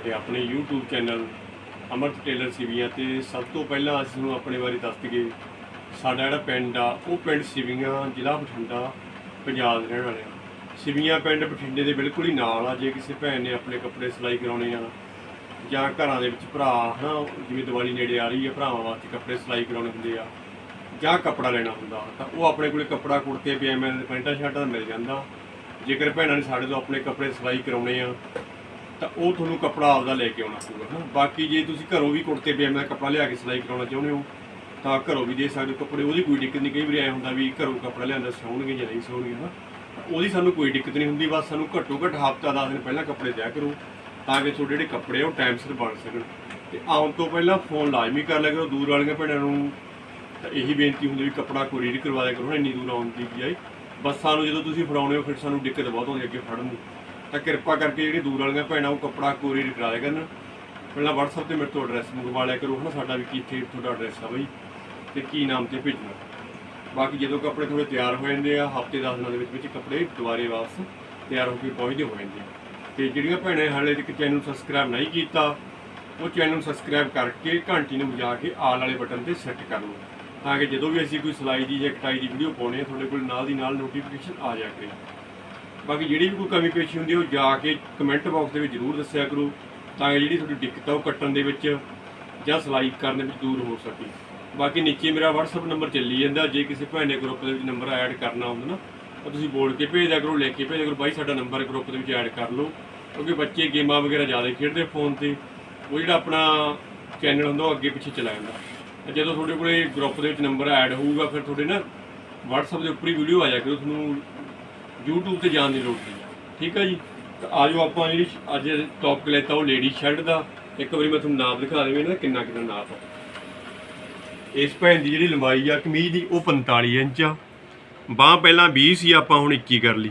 ਸਾਡੇ ਆਪਣੇ YouTube channel Amrit tailor Siviyan ਤੇ ਸਭ ਤੋਂ ਪਹਿਲਾਂ ਅਸੀਂ ਨੂੰ ਆਪਣੇ ਬਾਰੇ ਦੱਸ ਦਈਏ, ਸਾਡਾ ਜਿਹੜਾ ਪਿੰਡ ਆ, ਉਹ ਪਿੰਡ ਸਿਵੀਆਂ, ਜ਼ਿਲ੍ਹਾ ਬਠਿੰਡਾ, ਪੰਜਾਬ ਦੇ ਰਹਿਣ ਵਾਲੇ ਆ। ਸਿਵੀਆਂ ਪਿੰਡ ਬਠਿੰਡੇ ਦੇ ਬਿਲਕੁਲ ਹੀ ਨਾਲ ਆ, ਜੇ ਕਿਸੇ ਭੈਣ ਨੇ ਆਪਣੇ ਕੱਪੜੇ ਸਿਲਾਈ ਕਰਾਉਣੇ ਆ ਜਾਂ ਘਰਾਂ ਦੇ ਵਿੱਚ ਭਰਾ, ਹਨਾ, ਜਿਵੇਂ ਦੀਵਾਲੀ ਨੇੜੇ ਆ ਰਹੀ ਹੈ ਭਰਾਵਾਂ ਵਾਸਤੇ ਕੱਪੜੇ ਸਿਲਾਈ ਕਰਾਉਣੇ ਹੁੰਦੇ ਆ ਜਾਂ ਕੱਪੜਾ ਲੈਣਾ ਹੁੰਦਾ, ਤਾਂ ਉਹ ਆਪਣੇ ਕੋਲੇ ਕੱਪੜਾ, ਕੁੜਤੇ, ਪਜਾਮੇ ਦੇ ਪੈਂਟਾਂ, ਸ਼ਰਟਾਂ ਦਾ ਮਿਲ ਜਾਂਦਾ। ਜੇਕਰ ਭੈਣਾਂ ਨੇ ਸਾਡੇ ਤੋਂ ਆਪਣੇ ਕੱਪੜੇ ਸਿਲਾਈ ਕਰਾਉਣੇ ਆ ਤਾਂ ਉਹ ਤੁਹਾਨੂੰ ਕੱਪੜਾ ਆਪਦਾ ਲੈ ਕੇ ਆਉਣਾ ਪਊਗਾ, ਹਨਾ? ਬਾਕੀ ਜੇ ਤੁਸੀਂ ਘਰੋਂ ਵੀ ਕੁੜਤੇ, ਪਜਾਮੇ ਦਾ ਕੱਪੜਾ ਲਿਆ ਕੇ ਸਿਲਾਈ ਕਰਾਉਣਾ ਚਾਹੁੰਦੇ ਹੋ, ਤਾਂ ਘਰੋਂ ਵੀ ਦੇ ਸਕਦੇ ਹੋ। ਕੱਪੜੇ, ਉਹਦੀ ਕੋਈ ਦਿੱਕਤ ਨਹੀਂ। ਕਈ ਵਾਰੀ ਐ ਹੁੰਦਾ ਵੀ ਘਰੋਂ ਕੱਪੜਾ ਲਿਆਂਦਾ ਸਿਉਣਗੇ ਜਾਂ ਨਹੀਂ ਸਿਉਣਗੇ ਹਨਾ? ਤਾਂ ਉਹਦੀ ਸਾਨੂੰ ਕੋਈ ਦਿੱਕਤ ਨਹੀਂ ਹੁੰਦੀ। ਬਸ ਸਾਨੂੰ ਘੱਟੋ ਘੱਟ ਹਫ਼ਤਾ 10 ਦਿਨ ਪਹਿਲਾਂ ਕੱਪੜੇ ਦਿਆ ਕਰੋ, ਤਾਂ ਕਿ ਤੁਹਾਡੇ ਜਿਹੜੇ ਕੱਪੜੇ ਆ, ਉਹ ਟਾਈਮ ਸਿਰ ਬਣ ਸਕਣ। ਤੇ ਆਉਣ ਤੋਂ ਪਹਿਲਾਂ ਫੋਨ ਲਾਜ਼ਮੀ ਕਰ ਲਿਆ ਕਰੋ ਦੂਰ ਵਾਲੀਆਂ ਭੈਣਾਂ ਨੂੰ। ਤਾਂ ਇਹੀ ਬੇਨਤੀ ਹੁੰਦੀ ਵੀ ਕੱਪੜਾ ਕੋਰੀਅਰ ਕਰਵਾ ਦਿਆ ਕਰੋ ਨਾ ਇੰਨੀ ਦੂਰ ਆਉਣ ਦੀ ਆਈ ਬਸ ਸਾਨੂੰ ਜਦੋਂ ਤੁਸੀਂ ਫੜਾਉਣੇ ਹੋ, ਫਿਰ ਸਾਨੂੰ ਦਿੱਕਤ ਬਹੁਤ ਆਉਂਦੀ, ਅੱਗੇ ਫੜਨ ਨੂੰ ਤਾਂ ਕਿਰਪਾ ਕਰਕੇ ਜਿਹੜੀ ਦੂਰ ਵਾਲੀਆਂ ਭੈਣਾਂ ਉਹ ਕੱਪੜਾ ਕੋਰੀਅਰ ਕਰਾ ਦਿਆ ਕਰਨ। ਪਹਿਲਾਂ WhatsApp ਤੇ ਮੇਰੇ ਤੋਂ ਐਡਰੈਸ ਮੰਗਵਾ ਲਿਆ ਕਰੋ ਹਨਾ, ਸਾਡਾ ਵੀ ਕਿੱਥੇ ਤੁਹਾਡਾ ਐਡਰੈਸ ਆ ਬਈ, ਤੇ ਕੀ ਨਾਮ ਤੇ ਭੇਜਣਾ। ਬਾਕੀ ਜਦੋਂ ਕੱਪੜੇ ਥੋੜੇ ਤਿਆਰ ਹੋ ਜਾਂਦੇ ਆ, ਹਫ਼ਤੇ 10 ਦਿਨਾਂ ਦੇ ਵਿੱਚ ਵਿੱਚ ਕੱਪੜੇ ਦੁਬਾਰੇ ਵਾਪਸ ਤਿਆਰ ਹੋ ਕੇ ਪਹੁੰਚਦੇ ਹੋ ਜਾਂਦੇ ਆ। ਤੇ ਜਿਹੜੀਆਂ ਭੈਣਾਂ ਹਾਲੇ ਤੱਕ ਚੈਨਲ ਨੂੰ ਸਬਸਕ੍ਰਾਈਬ ਨਹੀਂ ਕੀਤਾ, ਉਹ ਚੈਨਲ ਨੂੰ ਸਬਸਕ੍ਰਾਈਬ ਕਰਕੇ ਘੰਟੀ ਨੂੰ ਵਜਾ ਕੇ ਆਲ ਵਾਲੇ ਬਟਨ ਤੇ ਸੈੱਟ ਕਰ ਲਓ। ਤਾਂ ਕਿ ਜਦੋਂ ਵੀ ਅਸੀਂ ਕੋਈ ਸਿਲਾਈ ਦੀ ਜਾਂ ਕਟਾਈ ਦੀ ਵੀਡੀਓ ਪਾਉਣੇ ਆ, ਤੁਹਾਡੇ ਕੋਲ ਨਾਲ ਦੀ ਨਾਲ ਨੋਟੀਫਿਕੇਸ਼ਨ ਆ ਜਾਇਆ ਕਰੇ। ਬਾਕੀ ਜਿਹੜੀ ਵੀ ਕੋਈ ਕਮੀ ਪੇਸ਼ੀ ਹੁੰਦੀ ਹੈ ਉਹ ਜਾ ਕੇ ਕਮੈਂਟ ਬਾਕਸ ਦੇ ਵਿੱਚ ਜ਼ਰੂਰ ਦੱਸਿਆ ਕਰੋ, ਤਾਂ ਕਿ ਜਿਹੜੀ ਤੁਹਾਡੀ ਦਿੱਕਤ ਆ, ਉਹ ਕੱਟਣ ਦੇ ਵਿੱਚ ਜਾਂ ਸਲਾਈ ਕਰਨ ਦੇ ਵਿੱਚ ਦੂਰ ਹੋ ਸਕੇ। ਬਾਕੀ ਨੀਚੇ ਮੇਰਾ WhatsApp ਨੰਬਰ ਚੱਲੀ ਜਾਂਦਾ, ਜੇ ਕਿਸੇ ਭੈਣ ਨੇ ਗਰੁੱਪ ਦੇ ਵਿੱਚ ਨੰਬਰ ਐਡ ਕਰਨਾ ਹੁੰਦਾ ਨਾ, ਤਾਂ ਤੁਸੀਂ ਬੋਲ ਕੇ ਭੇਜ ਦਿਆ ਕਰੋ ਲੈ ਕੇ ਭੇਜ ਦਿਆ ਕਰੋ, ਬਾਈ ਸਾਡਾ ਨੰਬਰ ਗਰੁੱਪ ਦੇ ਵਿੱਚ ਐਡ ਕਰ ਲਓ, ਕਿਉਂਕਿ ਬੱਚੇ ਗੇਮਾਂ ਵਗੈਰਾ ਜ਼ਿਆਦਾ ਖੇਡਦੇ ਫੋਨ ਤੇ, ਉਹ ਜਿਹੜਾ ਆਪਣਾ ਚੈਨਲ ਹੁੰਦਾ, ਉਹ ਅੱਗੇ ਪਿੱਛੇ ਚਲਾ ਜਾਂਦਾ। ਤੇ ਜਦੋਂ ਤੁਹਾਡੇ ਕੋਲੇ ਗਰੁੱਪ ਦੇ ਵਿੱਚ ਨੰਬਰ ਐਡ ਹੋਊਗਾ, ਫਿਰ ਤੁਹਾਡੇ ਨਾ WhatsApp ਦੇ ਉੱਪਰ ਹੀ ਵੀਡੀਓ ਆ ਜਾਇਆ ਕਰੋ, ਤੁਹਾਨੂੰ YouTube ਤੇ ਜਾਣ ਦੀ ਲੋੜ ਨਹੀਂ। ਠੀਕ ਹੈ ਜੀ? ਤਾਂ ਆਜੋ ਆਪਾਂ ਜਿਹੜੀ ਅੱਜ ਟੌਪਿਕ ਲੈਤਾ ਉਹ ਲੇਡੀ ਸ਼ਰਟ ਦਾ। ਇੱਕ ਵਾਰੀ ਮੈਂ ਤੁਹਾਨੂੰ ਨਾਪ ਦਿਖਾ ਦੇਵਾਂ ਇਹਨਾਂ ਕਿੰਨਾ ਕਿੰਨਾ ਨਾਪ ਆ। ਇਸ ਭੈਣ ਦੀ ਜਿਹੜੀ ਲੰਬਾਈ ਆ, ਕਮੀਜ਼ ਦੀ, ਉਹ 45 ਇੰਚ ਆ। ਬਾਹ ਪਹਿਲਾਂ 20 ਸੀ, ਆਪਾਂ ਹੁਣ 21 ਕਰ ਲਈ।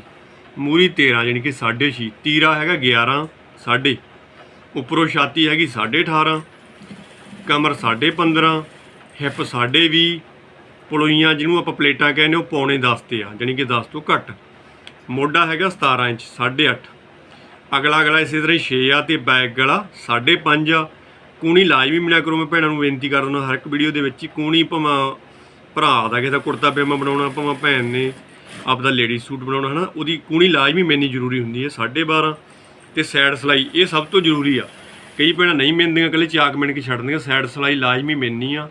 ਮੂਰੀ 13 ਯਾਨੀ ਕਿ 6.5 ਤੀਰਾ ਹੈਗਾ 11 ਸਾਢੇ। ਉੱਪਰੋਂ ਛਾਤੀ ਹੈਗੀ 18.5 ਕਮਰ 15.5 ਹਿੱਪ 20 ਪਲੋਈਆਂ ਜਿਹਨੂੰ ਆਪਾਂ ਪਲੇਟਾਂ ਕਹਿੰਦੇ, ਉਹ ਪੌਣੇ 10 ਤੇ ਆ ਯਾਨੀ ਕਿ 10 ਤੋਂ ਘੱਟ। ਮੋਢਾ ਹੈਗਾ 17 ਇੰਚ 8.5 ਅਗਲਾ ਅਗਲਾ ਇਸੇ ਤਰ੍ਹਾਂ ਹੀ 6 ਆ ਤੇ ਬੈਕ ਗਲਾ 5.5 ਆ। ਕੂਣੀ ਲਾਜ਼ਮੀ ਮਿਲਿਆ ਕਰੋ, ਮੈਂ ਭੈਣਾਂ ਨੂੰ ਬੇਨਤੀ ਕਰ ਦਿੰਦਾ ਹਰ ਇੱਕ ਵੀਡੀਓ ਦੇ ਵਿੱਚ ਕੂਣੀ ਭਾਵੇਂ ਭਰਾ ਦਾ ਕਿਸੇ ਦਾ ਕੁੜਤਾ ਪਜਾਮਾ ਬਣਾਉਣਾ, ਭਾਵੇਂ ਭੈਣ ਨੇ ਆਪਦਾ ਲੇਡੀ ਸੂਟ ਬਣਾਉਣਾ, ਹਨਾ, ਉਹਦੀ ਕੂਣੀ ਲਾਜ਼ਮੀ ਮੈਨੀ ਜ਼ਰੂਰੀ ਹੁੰਦੀ ਹੈ 12.5 ਤੇ ਸਾਈਡ ਸਲਾਈ, ਇਹ ਸਭ ਤੋਂ ਜ਼ਰੂਰੀ ਆ। ਕਈ ਭੈਣਾਂ ਨਹੀਂ ਮਿਲਦੀਆਂ ਇਕੱਲੇ ਚਾਕ ਮਿਣ ਕੇ ਛੱਡ ਦਿੰਦੀਆਂ ਸਾਈਡ ਸਲਾਈ ਲਾਜ਼ਮੀ ਮੈਨੀ ਆ।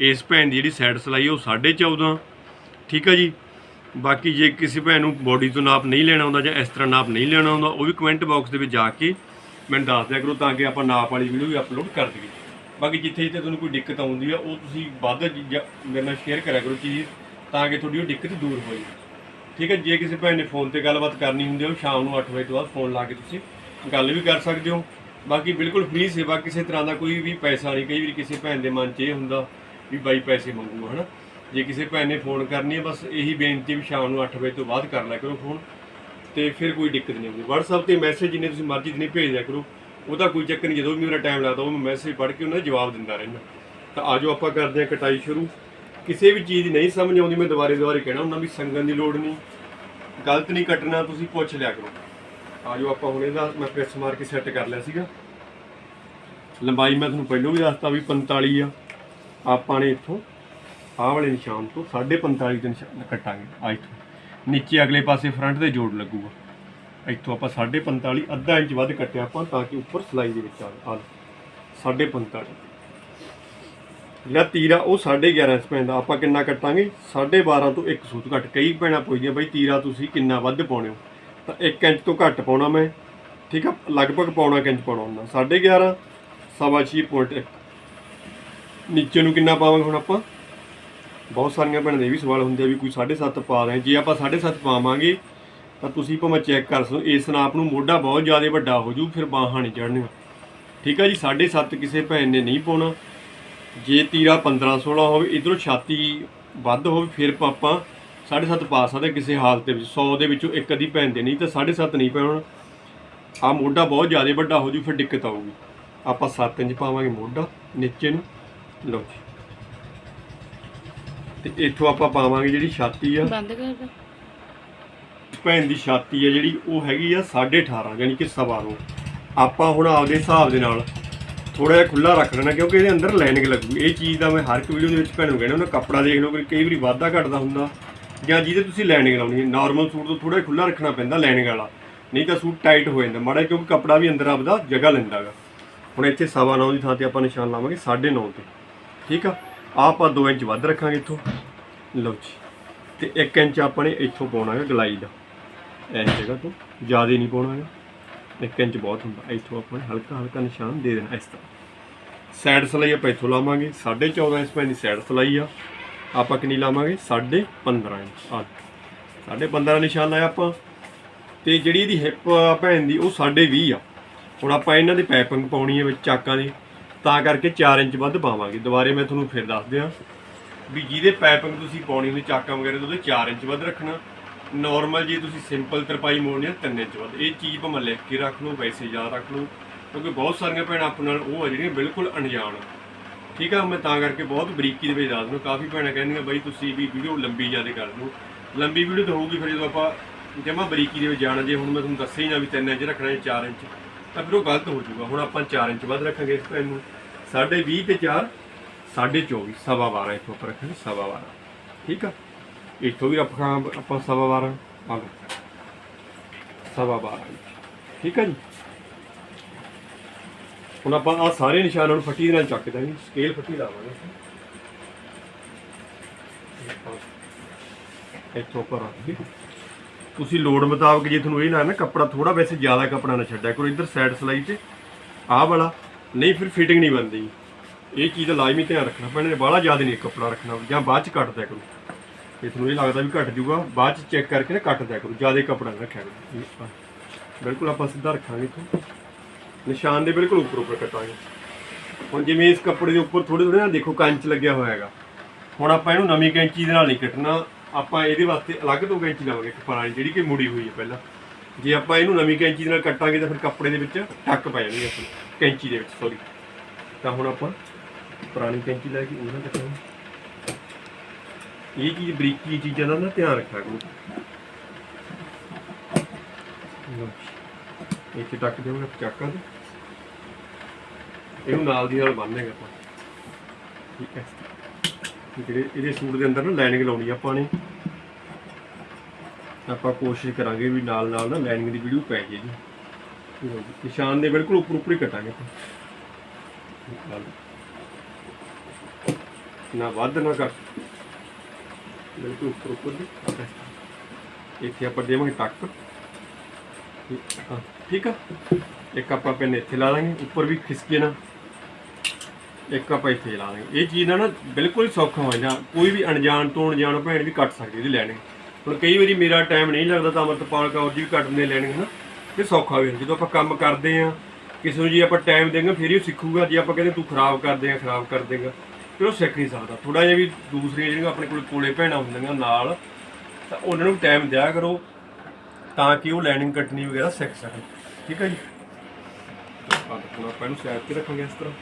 ਇਸ ਭੈਣ ਦੀ ਜਿਹੜੀ ਸਾਈਡ ਸਲਾਈ ਉਹ 14.5 ਠੀਕ ਆ ਜੀ? ਬਾਕੀ ਜੇ ਕਿਸੇ ਭੈਣ ਨੂੰ ਬੋਡੀ ਤੋਂ ਨਾਪ ਨਹੀਂ ਲੈਣਾ ਹੁੰਦਾ ਜਾਂ ਇਸ ਤਰ੍ਹਾਂ ਨਾਪ ਨਹੀਂ ਲੈਣਾ ਹੁੰਦਾ, ਉਹ ਵੀ ਕਮੈਂਟ ਬਾਕਸ ਦੇ ਵਿੱਚ ਜਾ ਕੇ ਮੈਨੂੰ ਦੱਸ ਦਿਆ ਕਰੋ ਤਾਂ ਕਿ ਆਪਾਂ ਨਾਪ ਵਾਲੀ ਵੀਡੀਓ ਵੀ ਅਪਲੋਡ ਕਰ ਦਈਏ। ਬਾਕੀ ਜਿੱਥੇ ਜਿੱਥੇ ਤੁਹਾਨੂੰ ਕੋਈ ਦਿੱਕਤ ਆਉਂਦੀ ਆ, ਉਹ ਤੁਸੀਂ ਵੱਧ ਚੀਜ਼ਾਂ ਮੇਰੇ ਨਾਲ ਸ਼ੇਅਰ ਕਰਿਆ ਕਰੋ ਚੀਜ਼, ਤਾਂ ਕਿ ਤੁਹਾਡੀ ਉਹ ਦਿੱਕਤ ਦੂਰ ਹੋ ਜਾਵੇ ਠੀਕ ਹੈ, ਜੇ ਕਿਸੇ ਭੈਣ ਨੇ ਫੋਨ ਤੇ ਗੱਲਬਾਤ ਕਰਨੀ ਹੁੰਦੀ ਹੈ ਉਹ ਸ਼ਾਮ ਨੂੰ 8 ਵਜੇ ਤੋਂ ਬਾਅਦ ਫੋਨ ਲਾ ਕੇ ਤੁਸੀਂ ਗੱਲ ਵੀ ਕਰ ਸਕਦੇ ਹੋ। ਬਾਕੀ ਬਿਲਕੁਲ ਫ੍ਰੀ ਸੇਵਾ, ਕਿਸੇ ਤਰ੍ਹਾਂ ਦਾ ਕੋਈ ਵੀ ਪੈਸਾ ਨਹੀਂ, ਕਈ ਵਾਰੀ ਕਿਸੇ ਭੈਣ ਦੇ ਮਨ 'ਚ ਇਹ ਹੁੰਦਾ ਵੀ ਬਾਈ ਪੈਸੇ ਮੰਗੂਗਾ, ਹਨਾ? ਜੇ ਕਿਸੇ ਭੈਣ ਨੇ ਫੋਨ ਕਰਨੀ ਹੈ, ਬਸ ਇਹੀ ਬੇਨਤੀ ਵੀ ਸ਼ਾਮ ਨੂੰ 8 ਵਜੇ ਤੋਂ ਬਾਅਦ ਕਰ ਲਿਆ ਕਰੋ ਫੋਨ ਤੇ ਫਿਰ ਕੋਈ ਦਿੱਕਤ ਨਹੀਂ ਹੁੰਦੀ WhatsApp ਤੇ ਮੈਸੇਜ ਜਿੰਨੇ ਤੁਸੀਂ ਮਰਜ਼ੀ ਦਿਨੇ ਭੇਜ ਦਿਆ ਕਰੋ, ਉਹਦਾ ਕੋਈ ਚੱਕਰ ਨਹੀਂ, ਜਦੋਂ ਵੀ ਮੇਰਾ ਟਾਈਮ ਲੱਗਦਾ ਉਹ ਮੈਂ ਮੈਸੇਜ ਪੜ੍ਹ ਕੇ ਉਹਨਾਂ ਦਾ ਜਵਾਬ ਦਿੰਦਾ ਰਹਿੰਦਾ। ਤਾਂ ਆਜੋ ਆਪਾਂ ਕਰਦੇ ਹਾਂ ਕਟਾਈ ਸ਼ੁਰੂ। ਕਿਸੇ ਵੀ ਚੀਜ਼ ਦੀ ਨਹੀਂ ਸਮਝ ਆਉਂਦੀ, ਮੈਂ ਦੁਬਾਰੇ ਦੁਬਾਰੇ ਕਹਿਣਾ ਹੁੰਦਾ ਵੀ ਸੰਗਨ ਦੀ ਲੋੜ ਨਹੀਂ। ਗਲਤ ਨਹੀਂ ਕੱਟਣਾ, ਤੁਸੀਂ ਪੁੱਛ ਲਿਆ ਕਰੋ। ਆਜੋ ਆਪਾਂ ਹੁਣ ਇਹਦਾ, ਮੈਂ ਪ੍ਰੈਸ ਮਾਰ ਕੇ ਸੈੱਟ ਕਰ ਲਿਆ ਸੀਗਾ। ਲੰਬਾਈ ਮੈਂ ਤੁਹਾਨੂੰ ਪਹਿਲਾਂ ਵੀ ਦੱਸਤਾ ਵੀ 45 ਆ। ਆਪਾਂ ਨੇ ਇੱਥੋਂ ਆਹ ਵਾਲੇ ਨਿਸ਼ਾਨ ਤੋਂ 45.5 ਦੇ ਨਿਸ਼ਾਨ ਕੱਟਾਂਗੇ ਅੱਜ ਤੋਂ ਨੀਚੇ ਅਗਲੇ ਪਾਸੇ ਫਰੰਟ ਤੇ ਜੋੜ ਲੱਗੂਗਾ। ਇੱਥੋਂ ਆਪਾਂ 45 ਅੱਧਾ ਇੰਚ ਵੱਧ ਕੱਟਿਆ ਆਪਾਂ ਤਾਂ ਕਿ ਉੱਪਰ ਸਲਾਈ ਦੇ ਵਿੱਚ ਆ ਆ 45 ਜਿਹੜਾ ਤੀਰਾ, ਉਹ 11.5 ਇੰਚ ਪੈਂਦਾ। ਆਪਾਂ ਕਿੰਨਾ ਕੱਟਾਂਗੇ? 12.5 ਤੋਂ 1 ਸੂਤ ਘੱਟ। ਕਈ ਭੈਣਾਂ ਪੁੱਛਦੀਆਂ, ਬਈ ਤੀਰਾ ਤੁਸੀਂ ਕਿੰਨਾ ਵੱਧ ਪਾਉਣੇ ਹੋ? ਤਾਂ 1 ਇੰਚ ਤੋਂ ਘੱਟ ਪਾਉਣਾ ਮੈਂ। ਠੀਕ ਆ? ਲਗਭਗ ਪੌਣਾ ਕੁ ਇੰਚ ਪਾਉਣਾ ਹੁੰਦਾ। 11.5 ਸਵਾ ਛੇ ਪੁਆਇੰਟ ਇੱਕ। ਨੀਚੇ ਨੂੰ ਕਿੰਨਾ ਪਾਵਾਂਗੇ ਹੁਣ ਆਪਾਂ? ਬਹੁਤ ਸਾਰੀਆਂ ਭੈਣਾਂ ਦੇ ਇਹ ਵੀ ਸਵਾਲ ਹੁੰਦੇ ਆ ਵੀ ਕੋਈ 7.5 ਪਾ ਰਹੇ ਜੇ ਆਪਾਂ 7.5 ਪਾਵਾਂਗੇ, ਤਾਂ ਤੁਸੀਂ ਭਾਵੇਂ ਚੈੱਕ ਕਰ ਸਕੋ, ਇਸ ਨਾਪ ਨੂੰ ਮੋਢਾ ਬਹੁਤ ਜ਼ਿਆਦਾ ਵੱਡਾ ਹੋ ਜੂ ਫਿਰ ਬਾਹਾਂ ਨਹੀਂ ਚੜ੍ਹਨੀਆਂ। ਠੀਕ ਆ ਜੀ 7.5 ਕਿਸੇ ਭੈਣ ਨੇ ਨਹੀਂ ਪਾਉਣਾ। ਜੇ ਤੀਰਾ 15 16 ਹੋਵੇ, ਇਧਰੋਂ ਛਾਤੀ ਵੱਧ ਹੋਵੇ, ਫਿਰ ਆਪਾਂ 7.5 ਪਾ ਸਕਦੇ ਕਿਸੇ ਹਾਲਤ ਦੇ ਵਿੱਚ 100 ਦੇ ਵਿੱਚੋਂ ਇੱਕ ਅੱਧੀ ਭੈਣ ਦੇ ਨਹੀਂ, ਤਾਂ 7.5 ਨਹੀਂ ਪਾਉਣਾ। ਆ ਮੋਢਾ ਬਹੁਤ ਜ਼ਿਆਦਾ ਵੱਡਾ ਹੋ ਜੂ ਫਿਰ ਦਿੱਕਤ ਆਊਗੀ। ਆਪਾਂ 7 ਇੰਚ ਪਾਵਾਂਗੇ ਮੋਢਾ, ਨੀਚੇ ਨੂੰ। ਲਓ ਜੀ। ਤੇ ਇੱਥੋਂ ਆਪਾਂ ਪਾਵਾਂਗੇ ਜਿਹੜੀ ਛਾਤੀ ਆ। ਬੰਦ ਕਰ ਦੋ। ਭੈਣ ਦੀ ਛਾਤੀ ਆ ਜਿਹੜੀ ਉਹ ਹੈਗੀ ਆ 18.5 ਯਾਨੀ ਕਿ ਸਵਾ ਨੂੰ ਆਪਾਂ ਹੁਣ ਆਪਦੇ ਹਿਸਾਬ ਦੇ ਨਾਲ ਥੋੜਾ ਜਿਹਾ ਖੁੱਲਾ ਰੱਖ ਲੈਣਾ ਕਿਉਂਕਿ ਇਹਦੇ ਅੰਦਰ ਲਾਈਨਿੰਗ ਲੱਗੂ। ਇਹ ਚੀਜ਼ ਦਾ ਮੈਂ ਹਰ ਇੱਕ ਵੀਡੀਓ ਦੇ ਵਿੱਚ ਭੈਣ ਨੂੰ ਕਹਿੰਦਾ ਉਹਨਾਂ ਕੱਪੜਾ ਦੇਖ ਲਓ ਕਿ ਕਈ ਵਾਰੀ ਵਾਧਾ ਘਟਦਾ ਹੁੰਦਾ। ਜਾਂ ਜਿਹਦੇ ਤੁਸੀਂ ਲਾਈਨਿੰਗ ਲਾਉਣੀ ਹੈ ਨਾਰਮਲ ਸੂਟ ਤੋਂ ਥੋੜਾ ਜਿਹਾ ਖੁੱਲਾ ਰੱਖਣਾ ਪੈਂਦਾ ਲਾਈਨਿੰਗ ਵਾਲਾ। ਨਹੀਂ ਤਾਂ ਸੂਟ ਟਾਈਟ ਹੋ ਜਾਂਦਾ। ਮਾੜਾ ਕਿਉਂਕਿ ਕੱਪੜਾ ਵੀ ਅੰਦਰ ਆਪਦਾ ਜਗ੍ਹਾ ਲੈਂਦਾ ਗਾ। ਹੁਣ ਇੱਥੇ ਸਵਾ ਨੌ ਦੀ ਥਾਂ ਤੇ ਆਪਾਂ ਨਿਸ਼ਾਨ ਲਾਵਾਂਗੇ 9.5 ਤੇ। ਠੀਕ ਆ? ਆਪਾਂ 2 ਇੰਚ ਵੱਧ ਰੱਖਾਂਗੇ ਇੱਥੋਂ। ਲਓ ਜੀ। ਤੇ 1 ਇੰਚ ਆਪਾਂ ਨੇ ਇੱਥੋਂ ਪਾਉਣਾ ਹੈ ਗਲਾਈ ਦਾ। ਇਸ ਜਗ੍ਹਾ ਤੋਂ ਜ਼ਿਆਦਾ ਨਹੀਂ ਪਾਉਣਾ ਹੈ 1 ਇੰਚ ਬਹੁਤ ਹੁੰਦਾ। ਇੱਥੋਂ ਆਪਾਂ ਨੇ ਹਲਕਾ ਹਲਕਾ ਨਿਸ਼ਾਨ ਦੇ ਦੇਣਾ ਇਸ ਤਰ੍ਹਾਂ। ਸਾਈਡ ਸਲਾਈ ਆਪਾਂ ਇੱਥੋਂ ਲਾਵਾਂਗੇ। 14.5 ਇੰਚ ਪੈਣੀ ਸਾਈਡ ਸਲਾਈ ਆ। ਆਪਾਂ ਕਿੰਨੀ ਲਾਵਾਂਗੇ? 15.5 ਇੰਚ। ਆ 15.5 ਨਿਸ਼ਾਨ ਲਾਇਆ ਆਪਾਂ। ਤੇ ਜਿਹੜੀ ਇਹਦੀ ਹਿੱਪ ਭੈਣ ਦੀ, ਉਹ 20 ਆ। ਹੁਣ ਆਪਾਂ ਇਹਨਾਂ ਦੀ ਪਾਈਪਿੰਗ ਪਾਉਣੀ ਹੈ ਵਿੱਚ ਚਾਕਾਂ ਦੀ। ਤਾਂ ਕਰਕੇ 4 ਇੰਚ ਵੱਧ ਪਾਵਾਂਗੇ। ਦੁਬਾਰੇ ਮੈਂ ਤੁਹਾਨੂੰ ਫਿਰ ਦੱਸ ਦਿਆਂ ਵੀ ਜਿਹਦੇ ਪਾਈਪਿੰਗ ਤੁਸੀਂ ਪਾਉਣੀ ਹੁੰਦੀ ਚਾਕਾਂ ਵਗੈਰਾ, ਉਹਦੇ 4 ਇੰਚ ਵੱਧ ਰੱਖਣਾ। ਨਾਰਮਲ ਜੇ ਤੁਸੀਂ ਸਿੰਪਲ ਤਰਪਾਈ ਮੋੜਨੀ ਹੈ 3 ਇੰਚ ਵੱਧ। ਇਹ ਚੀਜ਼ ਭਾਵੇਂ ਲਿਖ ਕੇ ਰੱਖ ਲਓ ਵੈਸੇ ਯਾਦ ਰੱਖ ਲਓ ਕਿਉਂਕਿ ਬਹੁਤ ਸਾਰੀਆਂ ਭੈਣਾਂ ਆਪਣੇ ਨਾਲ ਉਹ ਆ ਜਿਹੜੀਆਂ ਬਿਲਕੁਲ ਅਣਜਾਣ ਠੀਕ ਆ, ਮੈਂ ਤਾਂ ਕਰਕੇ ਬਹੁਤ ਬਰੀਕੀ ਦੇ ਵਿੱਚ ਦੱਸ ਦਿੰਦਾ। ਕਾਫੀ ਭੈਣਾਂ ਕਹਿੰਦੀਆਂ, ਬਾਈ, ਤੁਸੀਂ ਵੀ ਵੀਡੀਓ ਲੰਬੀ ਜ਼ਿਆਦਾ ਕਰ ਲਓ ਲੰਬੀ ਵੀਡੀਓ ਤਾਂ ਹੋਊਗੀ ਫਿਰ ਜਦੋਂ ਆਪਾਂ ਜਮਾ ਬਰੀਕੀ ਦੇ ਵਿੱਚ ਜਾਣਾ। ਜੇ ਹੁਣ ਮੈਂ ਤੁਹਾਨੂੰ ਦੱਸਿਆ ਹੀ ਨਾ ਵੀ 3 ਇੰਚ ਰੱਖਣਾ ਹੈ 4 ਇੰਚ ਤਾਂ ਫਿਰ ਉਹ ਗਲਤ ਹੋ ਜਾਊਗਾ। ਹੁਣ ਆਪਾਂ 4 ਇੰਚ ਵੱਧ ਰੱਖਾਂਗੇ ਇਸ ਪੈਨ ਨੂੰ। 20.5 ਤੇ 4 24 ਸਵਾ 12 ਇੱਥੋਂ ਉੱਪਰ ਰੱਖਾਂਗੇ, ਸਵਾ 12 ਠੀਕ ਆ? ਇੱਥੋਂ ਵੀ ਆਪਾਂ ਆਪਾਂ ਸਵਾ 12 ਆ ਲਓ ਸਵਾ 12 ਠੀਕ ਆ ਜੀ? ਹੁਣ ਆਪਾਂ ਆ ਸਾਰੇ ਨਿਸ਼ਾਨਾਂ ਨੂੰ ਫੱਟੀ ਨਾਲ ਚੱਕ ਦਾਂਗੇ। ਸਕੇਲ ਫੱਟੀ ਲਾਵਾਂਗੇ ਇੱਥੋਂ ਉੱਪਰ ਰੱਖ ਕੇ ਤੁਸੀਂ ਲੋਡ ਮੁਤਾਬਕ ਜੇ ਤੁਹਾਨੂੰ ਇਹ ਨਾ ਨਾ ਕੱਪੜਾ ਥੋੜਾ ਵੈਸੇ ਜ਼ਿਆਦਾ ਕੱਪੜਾ ਨਾ ਛੱਡਿਆ ਕਰੋ, ਇੱਧਰ ਸਾਈਡ ਸਲਾਈ ਤੇ ਆਹ ਵਾਲਾ, ਨਹੀਂ ਫਿਰ ਫਿਟਿੰਗ ਨਹੀਂ ਬਣਦੀ। ਇਹ ਚੀਜ਼ ਦਾ ਲਾਜ਼ਮੀ ਧਿਆਨ ਰੱਖਣਾ ਪੈਣਾ ਬਾਹਲਾ ਜ਼ਿਆਦਾ ਨਹੀਂ ਕੱਪੜਾ ਰੱਖਣਾ, ਜਾਂ ਬਾਅਦ ਚ ਕੱਟ ਦਿਆ ਕਰੋ। ਜੇ ਤੁਹਾਨੂੰ ਇਹ ਲੱਗਦਾ ਵੀ ਘਟ ਜੂਗਾ, ਬਾਅਦ ਚ ਚੈੱਕ ਕਰਕੇ ਨਾ ਕੱਟ ਦਿਆ ਕਰੋ, ਜ਼ਿਆਦਾ ਕੱਪੜਾ ਨਾ ਰੱਖਿਆ ਕਰੋ। ਇਹ ਬਿਲਕੁਲ ਆਪਾਂ ਸਿੱਧਾ ਰੱਖਾਂਗੇ ਇੱਥੋਂ। ਨਿਸ਼ਾਨ ਦੇ ਬਿਲਕੁਲ ਉੱਪਰ ਉੱਪਰ ਕੱਟਾਂਗੇ। ਹੁਣ ਜਿਵੇਂ ਇਸ ਕੱਪੜੇ ਦੇ ਉੱਪਰ ਥੋੜੇ ਥੋੜੇ ਨਾ ਦੇਖੋ ਕੰਚ ਲੱਗਿਆ ਹੋਇਆ ਹੈਗਾ। ਹੁਣ ਆਪਾਂ ਇਹਨੂੰ ਨਵੀਂ ਕੈਂਚੀ ਦੇ ਨਾਲ ਨਹੀਂ ਕੱਟਣਾ। ਆਪਾਂ ਇਹਦੇ ਵਾਸਤੇ ਅਲੱਗ ਤੋਂ ਕੈਂਚੀ ਲਵਾਂਗੇ, ਇੱਕ ਪੁਰਾਣੀ ਜਿਹੜੀ ਕਿ ਮੁੜੀ ਹੋਈ ਹੈ ਪਹਿਲਾਂ। ਜੇ ਆਪਾਂ ਇਹਨੂੰ ਨਵੀਂ ਕੈਂਚੀ ਦੇ ਨਾਲ ਕੱਟਾਂਗੇ ਤਾਂ ਫਿਰ ਕੱਪੜੇ ਦੇ ਵਿੱਚ ਟੱਕ ਪੈ ਜਾਣਗੇ ਆਪਣੇ, ਕੈਂਚੀ ਦੇ ਵਿੱਚ ਸੌਰੀ ਤਾਂ ਹੁਣ ਆਪਾਂ ਪੁਰਾਣੀ ਕੈਂਚੀ ਲੈ ਕੇ ਉਹਨਾਂ ਨਾਲ ਕੱਟਾਂਗੇ ਇਹ ਚੀਜ਼ ਬਰੀਕੀ ਚੀਜ਼ਾਂ ਦਾ ਨਾ ਧਿਆਨ ਰੱਖਿਆ ਕਰੋ। ਇੱਥੇ ਟੱਕ ਦੇਵਾਂਗੇ ਚਾਕਾਂ ਤੇ। ਇਹਨੂੰ ਨਾਲ ਦੀ ਨਾਲ ਬੰਨ੍ਹੇਗਾ ਆਪਾਂ। ਠੀਕ ਹੈ। ਜਿਹੜੇ ਇਹਦੇ ਸੂਟ ਦੇ ਅੰਦਰ ਨਾ ਲਾਈਨਿੰਗ ਲਾਉਣੀ ਆ ਆਪਾਂ ਨੇ। ਆਪਾਂ ਕੋਸ਼ਿਸ਼ ਕਰਾਂਗੇ ਵੀ ਨਾਲ ਨਾਲ ਨਾ ਲਾਈਨਿੰਗ ਦੀ ਵੀਡੀਓ ਪੈ ਜੇ। ਜੀ। ਨਿਸ਼ਾਨ ਦੇ ਬਿਲਕੁਲ ਉੱਪਰ ਉੱਪਰ ਹੀ ਕੱਟਾਂਗੇ ਨਾ ਵੱਧ ਨਾ ਘੱਟ। ਬਿਲਕੁਲ ਉੱਪਰ ਉੱਪਰ ਦੀ ਇੱਥੇ ਆਪਾਂ ਦੇਵਾਂਗੇ ਟੱਕ। ਹਾਂ, ਠੀਕ ਆ। ਇੱਕ ਆਪਾਂ ਪੈਨ ਇੱਥੇ ਲਾ ਦਾਂਗੇ ਉੱਪਰ ਵੀ ਖਿਸਕੇ ਨਾ। ਇੱਕ ਆਪਾਂ ਇੱਥੇ ਲਾ ਦਾਂਗੇ ਇਹ ਚੀਜ਼ ਨਾਲ ਨਾ ਬਿਲਕੁਲ ਹੀ ਸੌਖਾ ਹੋ ਜਾਂਦਾ। ਕੋਈ ਵੀ ਅਣਜਾਣ ਤੋਂ ਅਣਜਾਣ ਭੈਣ ਵੀ ਕੱਟ ਸਕਦੀ ਇਹਦੀ ਲੈਣੀ। ਹੁਣ ਕਈ ਵਾਰੀ ਮੇਰਾ ਟਾਈਮ ਨਹੀਂ ਲੱਗਦਾ ਤਾਂ ਅਮਰਤਪਾਲ ਕੌਰ ਜੀ ਵੀ ਕੱਟਦੇ ਲੈਣੀ ਹਨਾ ਇਹ ਸੌਖਾ ਹੋ ਜਾਂਦਾ। ਜਦੋਂ ਆਪਾਂ ਕੰਮ ਕਰਦੇ ਆ ਕਿਸੇ ਨੂੰ ਜੀ ਆਪਾਂ ਟਾਈਮ ਦੇਂਗੇ, ਫਿਰ ਹੀ ਉਹ ਸਿੱਖੂਗਾ। ਜੇ ਆਪਾਂ ਕਹਿੰਦੇ ਤੂੰ ਖਰਾਬ ਕਰ ਦੇਗਾ ਖਰਾਬ ਕਰ ਦੇਗਾ, ਫਿਰ ਉਹ ਸਿੱਖ ਨਹੀਂ ਸਕਦਾ। ਥੋੜਾ ਜਿਹਾ ਵੀ ਦੂਸਰੀਆਂ ਜਿਹੜੀਆਂ ਆਪਣੇ ਕੋਲ ਕੋਲੇ ਭੈਣਾਂ ਹੁੰਦੀਆਂ ਨਾਲ, ਤਾਂ ਉਹਨਾਂ ਨੂੰ ਟਾਈਮ ਦਿਆ ਕਰੋ ਤਾਂ ਕਿ ਉਹ ਲਾਈਨਿੰਗ ਕੱਟਣੀ ਵਗੈਰਾ ਸਿੱਖ ਸਕਣ। ਠੀਕ ਹੈ ਜੀ? ਆਪਾਂ ਇਹਨੂੰ ਸਾਈਡ ਤੇ ਰੱਖਾਂਗੇ ਇਸ ਤਰ੍ਹਾਂ।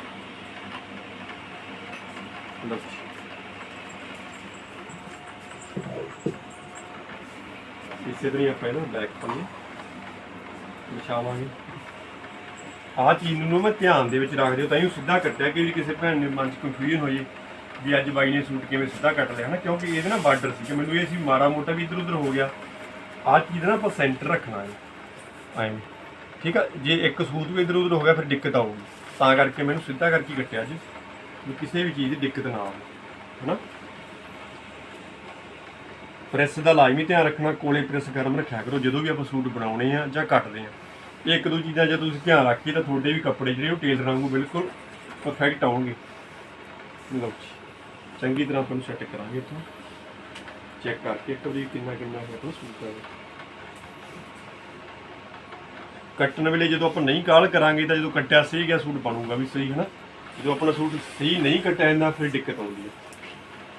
ਇਸੇ ਤਰ੍ਹਾਂ ਹੀ ਆਪਾਂ ਇਹਨੂੰ ਬੈਕ ਪੰਨੇ ਵਿਛਾਵਾਂਗੇ ਆਹ ਚੀਜ਼ ਨੂੰ ਮੈਂ ਧਿਆਨ ਦੇ ਵਿੱਚ ਰੱਖ ਦਿਓ ਤਾਂ ਹੀ ਉਹ ਸਿੱਧਾ ਕੱਟਿਆ ਕਿ ਕਿਸੇ ਭੈਣ ਦੇ ਮਨ 'ਚ ਕਨਫਿਊਜਨ ਹੋ ਜੇ ਵੀ ਅੱਜ ਬਾਈ ਨੇ ਸੂਟ ਕਿਵੇਂ ਸਿੱਧਾ ਕੱਟ ਲਿਆ ਹਨਾ ਕਿਉਂਕਿ ਇਹਦੇ ਨਾਲ ਬਾਰਡਰ ਸੀ ਕਿ ਮੈਨੂੰ ਇਹ ਸੀ ਮਾੜਾ ਮੋਟਾ ਵੀ ਇਧਰ ਉਧਰ ਹੋ ਗਿਆ ਆਹ ਚੀਜ਼ ਦਾ ਨਾ ਆਪਾਂ ਸੈਂਟਰ ਰੱਖਣਾ ਹੈ ਐਂ ਠੀਕ ਆ ਜੇ ਇੱਕ ਸੂਤ ਵੀ ਇਧਰ ਉਧਰ ਹੋ ਗਿਆ ਫਿਰ ਦਿੱਕਤ ਆਊਗੀ ਤਾਂ ਕਰਕੇ ਮੈਨੂੰ ਸਿੱਧਾ ਕਰਕੇ ਕੱਟਿਆ ਜੀ ਵੀ ਕਿਸੇ ਵੀ ਚੀਜ਼ ਦੀ ਦਿੱਕਤ ਨਾ ਆਵੇ, ਹਨਾ? ਪ੍ਰੈਸ ਦਾ ਲਾਜ਼ਮੀ ਧਿਆਨ ਰੱਖਣਾ, ਕੋਲੇ ਪ੍ਰੈਸ ਗਰਮ ਰੱਖਿਆ ਕਰੋ, ਜਦੋਂ ਵੀ ਆਪਾਂ ਸੂਟ ਬਣਾਉਣੇ ਆ ਜਾਂ ਕੱਟਦੇ ਆ। ਇਹ ਇੱਕ ਦੋ ਚੀਜ਼ਾਂ ਜੇ ਤੁਸੀਂ ਧਿਆਨ ਰੱਖੀ ਤਾਂ ਤੁਹਾਡੇ ਵੀ ਕੱਪੜੇ ਜਿਹੜੇ ਉਹ ਟੇਲਰਾਂ ਵਾਂਗੂ ਬਿਲਕੁਲ ਪਰਫੈਕਟ ਆਉਣਗੇ। ਲਓ ਜੀ, ਚੰਗੀ ਤਰ੍ਹਾਂ ਆਪਾਂ ਨੂੰ ਸੈੱਟ ਕਰਾਂਗੇ ਇੱਥੋਂ। ਚੈੱਕ ਕਰਕੇ ਇੱਕ ਵਾਰੀ ਕਿੰਨਾ ਕਿੰਨਾ ਹੈ ਆਪਣਾ ਸੂਟ ਦਾ ਕੱਟਣ ਵੇਲੇ ਜਦੋਂ ਆਪਾਂ ਨਹੀਂ ਕਾਲ ਕਰਾਂਗੇ ਤਾਂ ਜਦੋਂ ਕੱਟਿਆ ਸਹੀ ਗਿਆ, ਸੂਟ ਬਣੂਗਾ ਵੀ ਸਹੀ ਹੈ ਨਾ ਜਦੋਂ ਆਪਣਾ ਸੂਟ ਸਹੀ ਨਹੀਂ ਕੱਟਿਆ ਜਾਂਦਾ ਫਿਰ ਦਿੱਕਤ ਆਉਂਦੀ ਹੈ।